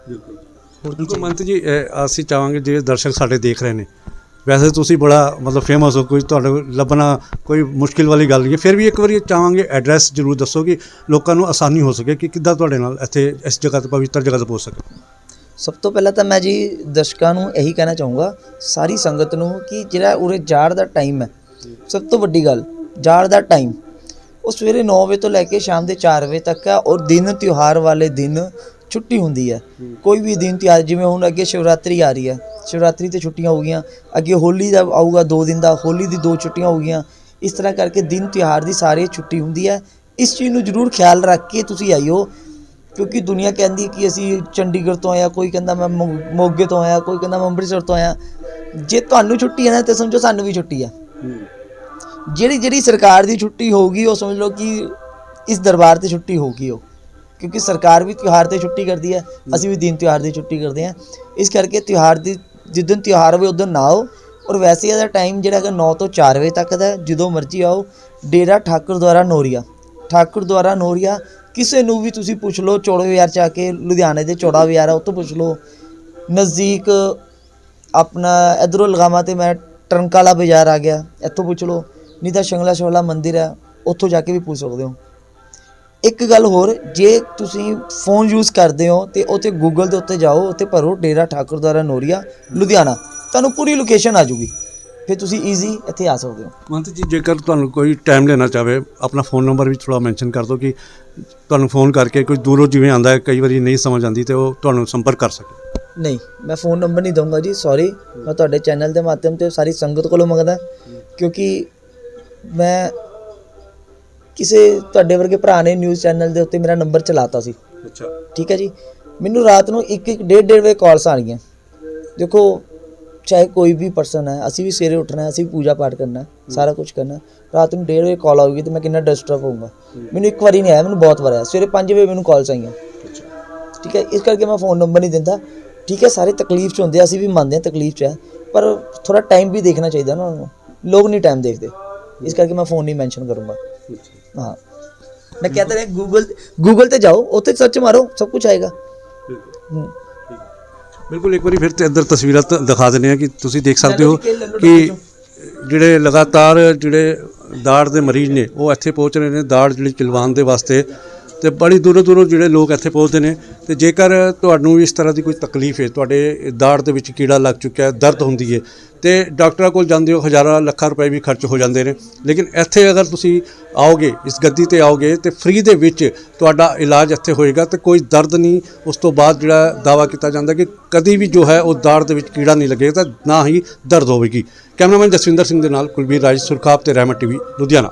ਬਿਲਕੁਲ। ਮੰਤ ਜੀ ਅਸੀਂ ਚਾਹਾਂਗੇ ਜਿਹੜੇ ਦਰਸ਼ਕ ਸਾਡੇ ਦੇਖ ਰਹੇ ਨੇ ਵੈਸੇ ਤੁਸੀਂ ਬੜਾ ਮਤਲਬ ਫੇਮਸ ਹੋ ਕੋਈ ਤੁਹਾਡੇ ਲੱਭਣਾ ਕੋਈ ਮੁਸ਼ਕਿਲ ਵਾਲੀ ਗੱਲ ਨਹੀਂ ਹੈ ਫਿਰ ਵੀ ਇੱਕ ਵਾਰੀ ਚਾਹਾਂਗੇ ਐਡਰੈਸ ਜ਼ਰੂਰ ਦੱਸੋ ਕਿ ਲੋਕਾਂ ਨੂੰ ਆਸਾਨੀ ਹੋ ਸਕੇ ਕਿ ਕਿੱਦਾਂ ਤੁਹਾਡੇ ਨਾਲ ਇੱਥੇ ਇਸ ਜਗ੍ਹਾ ਤੇ ਪਵਿੱਤਰ ਜਗ੍ਹਾ ਤੇ ਪਹੁੰਚ ਸਕੇ। ਸਭ ਤੋਂ ਪਹਿਲਾਂ ਤਾਂ ਮੈਂ ਜੀ ਦਰਸ਼ਕਾਂ ਨੂੰ ਇਹੀ ਕਹਿਣਾ ਚਾਹੂੰਗਾ, ਸਾਰੀ ਸੰਗਤ ਨੂੰ ਕਿ ਜਿਹੜਾ ਉਰੇ ਜਾੜ ਦਾ ਟਾਈਮ ਹੈ, ਸਭ ਤੋਂ ਵੱਡੀ ਗੱਲ, ਜਾੜ ਦਾ ਟਾਈਮ ਉਹ ਸਵੇਰੇ 9 ਵਜੇ ਤੋਂ ਲੈ ਕੇ ਸ਼ਾਮ ਦੇ 4 ਵਜੇ ਤੱਕ ਹੈ ਔਰ ਦਿਨ ਤਿਉਹਾਰ ਵਾਲੇ ਦਿਨ ਛੁੱਟੀ ਹੁੰਦੀ ਹੈ। ਕੋਈ ਵੀ ਦਿਨ ਤਿਉਹਾਰ, ਜਿਵੇਂ ਹੁਣ ਅੱਗੇ ਸ਼ਿਵਰਾਤਰੀ ਆ ਰਹੀ ਹੈ, ਸ਼ਿਵਰਾਤਰੀ ਤੇ ਛੁੱਟੀਆਂ ਹੋ ਗਈਆਂ, ਅੱਗੇ ਹੋਲੀ ਦਾ ਆਊਗਾ 2 ਦਿਨ ਦਾ, ਹੋਲੀ ਦੀ ਦੋ ਛੁੱਟੀਆਂ ਹੋ ਗਈਆਂ, ਇਸ ਤਰ੍ਹਾਂ ਕਰਕੇ ਦਿਨ ਤਿਉਹਾਰ ਦੀ ਸਾਰੀ ਛੁੱਟੀ ਹੁੰਦੀ ਹੈ। ਇਸ ਚੀਜ਼ ਨੂੰ ਜ਼ਰੂਰ ਖਿਆਲ ਰੱਖ ਕੇ ਤੁਸੀਂ ਆਇਓ ਕਿਉਂਕਿ ਦੁਨੀਆ ਕਹਿੰਦੀ ਕਿ ਅਸੀਂ ਚੰਡੀਗੜ੍ਹ ਤੋਂ ਆਇਆ ਕੋਈ ਕਹਿੰਦਾ ਮੈਂ ਮੋਗੇ ਤੋਂ ਆਇਆ ਕੋਈ ਕਹਿੰਦਾ ਮੈਂ ਅੰਮ੍ਰਿਤਸਰ ਤੋਂ ਆਇਆ। ਜੇ ਤੁਹਾਨੂੰ ਛੁੱਟੀ ਹੈ ਨਾ ਤੇ ਸਮਝੋ ਸਾਨੂੰ ਵੀ ਛੁੱਟੀ ਆ। ਜਿਹੜੀ ਜਿਹੜੀ ਸਰਕਾਰ ਦੀ ਛੁੱਟੀ ਹੋਊਗੀ ਉਹ ਸਮਝ ਲਓ ਕਿ ਇਸ ਦਰਬਾਰ ਤੇ ਛੁੱਟੀ ਹੋਊਗੀ ਉਹ। ਕਿਉਂਕਿ ਸਰਕਾਰ ਵੀ ਤਿਉਹਾਰ ਤੇ ਛੁੱਟੀ ਕਰਦੀ ਹੈ ਅਸੀਂ ਵੀ ਦਿਨ ਤਿਉਹਾਰ ਦੀ ਛੁੱਟੀ ਕਰਦੇ ਹਾਂ। ਇਸ ਕਰਕੇ ਤਿਉਹਾਰ ਦੀ ਜਿੱਦਨ ਤਿਉਹਾਰ ਹੋਵੇ ਉਦੋਂ ਨਾ ਆਓ। ਔਰ ਵੈਸੇ ਇਹਦਾ ਟਾਈਮ ਜਿਹੜਾ ਹੈਗਾ 9 ਤੋਂ 4 ਵਜੇ ਤੱਕ ਦਾ। ਜਦੋਂ ਮਰਜ਼ੀ ਆਓ। ਡੇਰਾ ਠਾਕੁਰ ਦੁਆਰਾ ਨੋਰੀਆ। ਠਾਕੁਰ ਦੁਆਰਾ ਨੋਰੀਆ ਕਿਸੇ ਨੂੰ ਵੀ ਤੁਸੀਂ ਪੁੱਛ ਲਓ, ਚੌੜਾ ਬਾਜ਼ਾਰ ਚ ਆ ਕੇ, ਲੁਧਿਆਣੇ ਦੇ ਚੌੜਾ ਬਾਜ਼ਾਰ ਆ, ਉੱਥੋਂ ਪੁੱਛ ਲਓ। ਨਜ਼ਦੀਕ ਆਪਣਾ ਇਧਰੋਂ ਲਗਾਵਾਂ ਤੇ ਮੈਂ ਟਰਨਕਾਲਾ ਬਾਜ਼ਾਰ ਆ ਗਿਆ, ਇੱਥੋਂ ਪੁੱਛ ਲਓ। ਨਹੀਂ ਤਾਂ ਸ਼ੰਗਲਾ ਸ਼ੋਲਾ ਮੰਦਿਰ ਹੈ ਉੱਥੋਂ ਜਾ ਕੇ ਵੀ ਪੁੱਛ ਸਕਦੇ ਹੋ। ਇੱਕ ਗੱਲ ਹੋਰ, ਜੇ ਤੁਸੀਂ ਫੋਨ ਯੂਜ਼ ਕਰਦੇ ਹੋ ਤੇ ਉੱਥੇ ਗੂਗਲ ਦੇ ਉੱਤੇ ਜਾਓ, ਉੱਥੇ ਭਰੋ ਡੇਰਾ ਠਾਕੁਰਦੁਆਰਾ ਨੋਰੀਆ, ਲੁਧਿਆਣਾ। ਤੁਹਾਨੂੰ ਪੂਰੀ ਲੋਕੇਸ਼ਨ ਆ ਜੂਗੀ ਫਿਰ ਤੁਸੀਂ ਈਜ਼ੀ ਇੱਥੇ ਆ ਸਕਦੇ ਹੋ। ਮੰਤ ਜੀ ਜੇਕਰ ਤੁਹਾਨੂੰ ਕੋਈ ਟਾਈਮ ਲੈਣਾ ਚਾਹਵੇ ਆਪਣਾ ਫੋਨ ਨੰਬਰ ਵੀ ਥੋੜਾ ਮੈਂਸ਼ਨ ਕਰ ਦਿਓ ਕਿ ਤੁਹਾਨੂੰ ਫੋਨ ਕਰਕੇ ਕੋਈ ਦੂਰੋਂ ਜਿਵੇਂ ਆਂਦਾ ਹੈ ਕਈ ਵਾਰੀ ਨਹੀਂ ਸਮਝ ਆਂਦੀ ਤੇ ਉਹ ਤੁਹਾਨੂੰ ਸੰਪਰਕ ਕਰ ਸਕੇ। ਨਹੀਂ ਮੈਂ ਫੋਨ ਨੰਬਰ ਨਹੀਂ ਦਊਂਗਾ ਜੀ ਸੌਰੀ ਮੈਂ ਤੁਹਾਡੇ ਚੈਨਲ ਦੇ ਮਾਧਿਅਮ ਤੇ ਸਾਰੀ ਸੰਗਤ ਕੋਲੋਂ ਮੰਗਦਾ ਕਿਉਂਕਿ ਮੈਂ ਕਿਸੇ ਤੁਹਾਡੇ ਵਰਗੇ ਭਰਾ ਨੇ ਨਿਊਜ਼ ਚੈਨਲ ਦੇ ਉੱਤੇ ਮੇਰਾ ਨੰਬਰ ਚਲਾਤਾ ਸੀ। ਅੱਛਾ। ਠੀਕ ਹੈ ਜੀ? ਮੈਨੂੰ ਰਾਤ ਨੂੰ 1 1 ਡੇਢ ਡੇਢ ਵਜੇ ਕਾਲਸ ਆਣਗੀਆਂ ਦੇਖੋ ਚਾਹੇ ਕੋਈ ਵੀ ਪਰਸਨ ਹੈ ਅਸੀਂ ਵੀ ਸਵੇਰੇ ਉੱਠਣਾ ਹੈ ਅਸੀਂ ਪੂਜਾ ਪਾਠ ਕਰਨਾ ਸਾਰਾ ਕੁਝ ਕਰਨਾ। ਰਾਤ ਨੂੰ ਡੇਢ ਵਜੇ ਕਾਲ ਆਊਗੀ ਤੇ ਮੈਂ ਕਿੰਨਾ ਡਿਸਟਰਬ ਹੋਊਂਗਾ। ਮੈਨੂੰ ਇੱਕ ਵਾਰੀ ਨਹੀਂ ਆਇਆ ਮੈਨੂੰ ਬਹੁਤ ਵਾਰ ਆਇਆ। ਸਵੇਰੇ 5 ਵਜੇ ਮੈਨੂੰ ਕਾਲਸ ਆਈਆਂ। ਠੀਕ ਹੈ ਇਸ ਕਰਕੇ ਮੈਂ ਫੋਨ ਨੰਬਰ ਨਹੀਂ ਦਿੰਦਾ। ਠੀਕ ਹੈ ਸਾਰੇ ਤਕਲੀਫ ਚ ਹੁੰਦੇ ਅਸੀਂ ਵੀ ਮੰਨਦੇ ਹਾਂ ਤਕਲੀਫ ਚ ਹੈ ਪਰ ਥੋੜਾ ਟਾਈਮ ਵੀ ਦੇਖਣਾ ਚਾਹੀਦਾ ਨਾ ਉਹਨਾਂ ਨੂੰ। ਲੋਕ ਨਹੀਂ ਟਾਈਮ ਦੇਖਦੇ। ਇਸ ਕਰਕੇ ਮੈਂ ਫੋਨ ਨਹੀਂ ਮੈਂਸ਼ਨ ਕਰੂੰਗਾ। ਹਾਂ। ਮੈਂ ਕਹਿੰਦਾ ਰਿਹਾ ਗੂਗਲ ਗੂਗਲ ਤੇ ਜਾਓ ਉੱਥੇ ਸਰਚ ਮਾਰੋ ਸਭ ਕੁਝ ਆਏਗਾ। ਹੂੰ। ਬਿਲਕੁਲ ਇੱਕ ਵਾਰੀ ਫਿਰ ਤੇ ਇੱਧਰ ਤਸਵੀਰਾਂ ਤ- ਦਿਖਾ ਦਿੰਦੇ ਆ ਕਿ ਤੁਸੀਂ ਦੇਖ ਸਕਦੇ ਹੋ ਕਿ ਜਿਹੜੇ ਲਗਾਤਾਰ ਜਿਹੜੇ ਦਾੜ ਦੇ ਮਰੀਜ਼ ਨੇ ਉਹ ਇੱਥੇ ਪਹੁੰਚ ਰਹੇ ਨੇ। ਦਾੜ ਜਿਹੜੀ ਚਲਵਾਉਣ ਦੇ ਵਾਸਤੇ ਤੇ ਬੜੀ ਦੂਰੋਂ ਦੂਰੋਂ ਜਿਹੜੇ ਲੋਕ ਇੱਥੇ ਪਹੁੰਚਦੇ ਨੇ ਤੇ ਜੇਕਰ ਤੁਹਾਨੂੰ ਇਸ ਤਰ੍ਹਾਂ ਦੀ ਕੋਈ ਤਕਲੀਫ ਹੈ, ਤੁਹਾਡੇ ਦਾੜ ਦੇ ਵਿੱਚ ਕੀੜਾ ਲੱਗ ਚੁੱਕਿਆ ਹੈ, ਦਰਦ ਹੁੰਦੀ ਹੈ, ਤੇ ਡਾਕਟਰਾਂ ਕੋਲ ਜਾਂਦੇ ਹੋ, ਹਜ਼ਾਰਾਂ ਲੱਖਾਂ ਰੁਪਏ ਵੀ ਖਰਚ ਹੋ ਜਾਂਦੇ ਨੇ। ਲੇਕਿਨ ਇੱਥੇ ਅਗਰ ਤੁਸੀਂ ਆਓਗੇ, ਇਸ ਗੱਦੀ ਤੇ ਆਓਗੇ, ਤੇ ਫ੍ਰੀ ਦੇ ਵਿੱਚ ਤੁਹਾਡਾ ਇਲਾਜ ਇੱਥੇ ਹੋਏਗਾ, ਤੇ ਕੋਈ ਦਰਦ ਨਹੀਂ, ਉਸ ਤੋਂ ਬਾਅਦ ਜਿਹੜਾ ਦਾਵਾ ਕੀਤਾ ਜਾਂਦਾ ਕਿ ਕਦੀ ਵੀ ਜੋ ਹੈ ਉਹ ਦਾੜ ਦੇ ਵਿੱਚ ਕੀੜਾ ਨਹੀਂ ਲੱਗੇਗਾ, ਤਾਂ ਨਾ ਹੀ ਦਰਦ ਹੋਵੇਗੀ। ਕੈਮਰਾਮੈਨ ਜਸਵਿੰਦਰ ਸਿੰਘ ਦੇ ਨਾਲ ਕੁਲਬੀਰ ਰਾਜ ਸੁਰਖਾਬ ਤੇ ਰਹਿਮਤ ਟੀਵੀ, ਲੁਧਿਆਣਾ।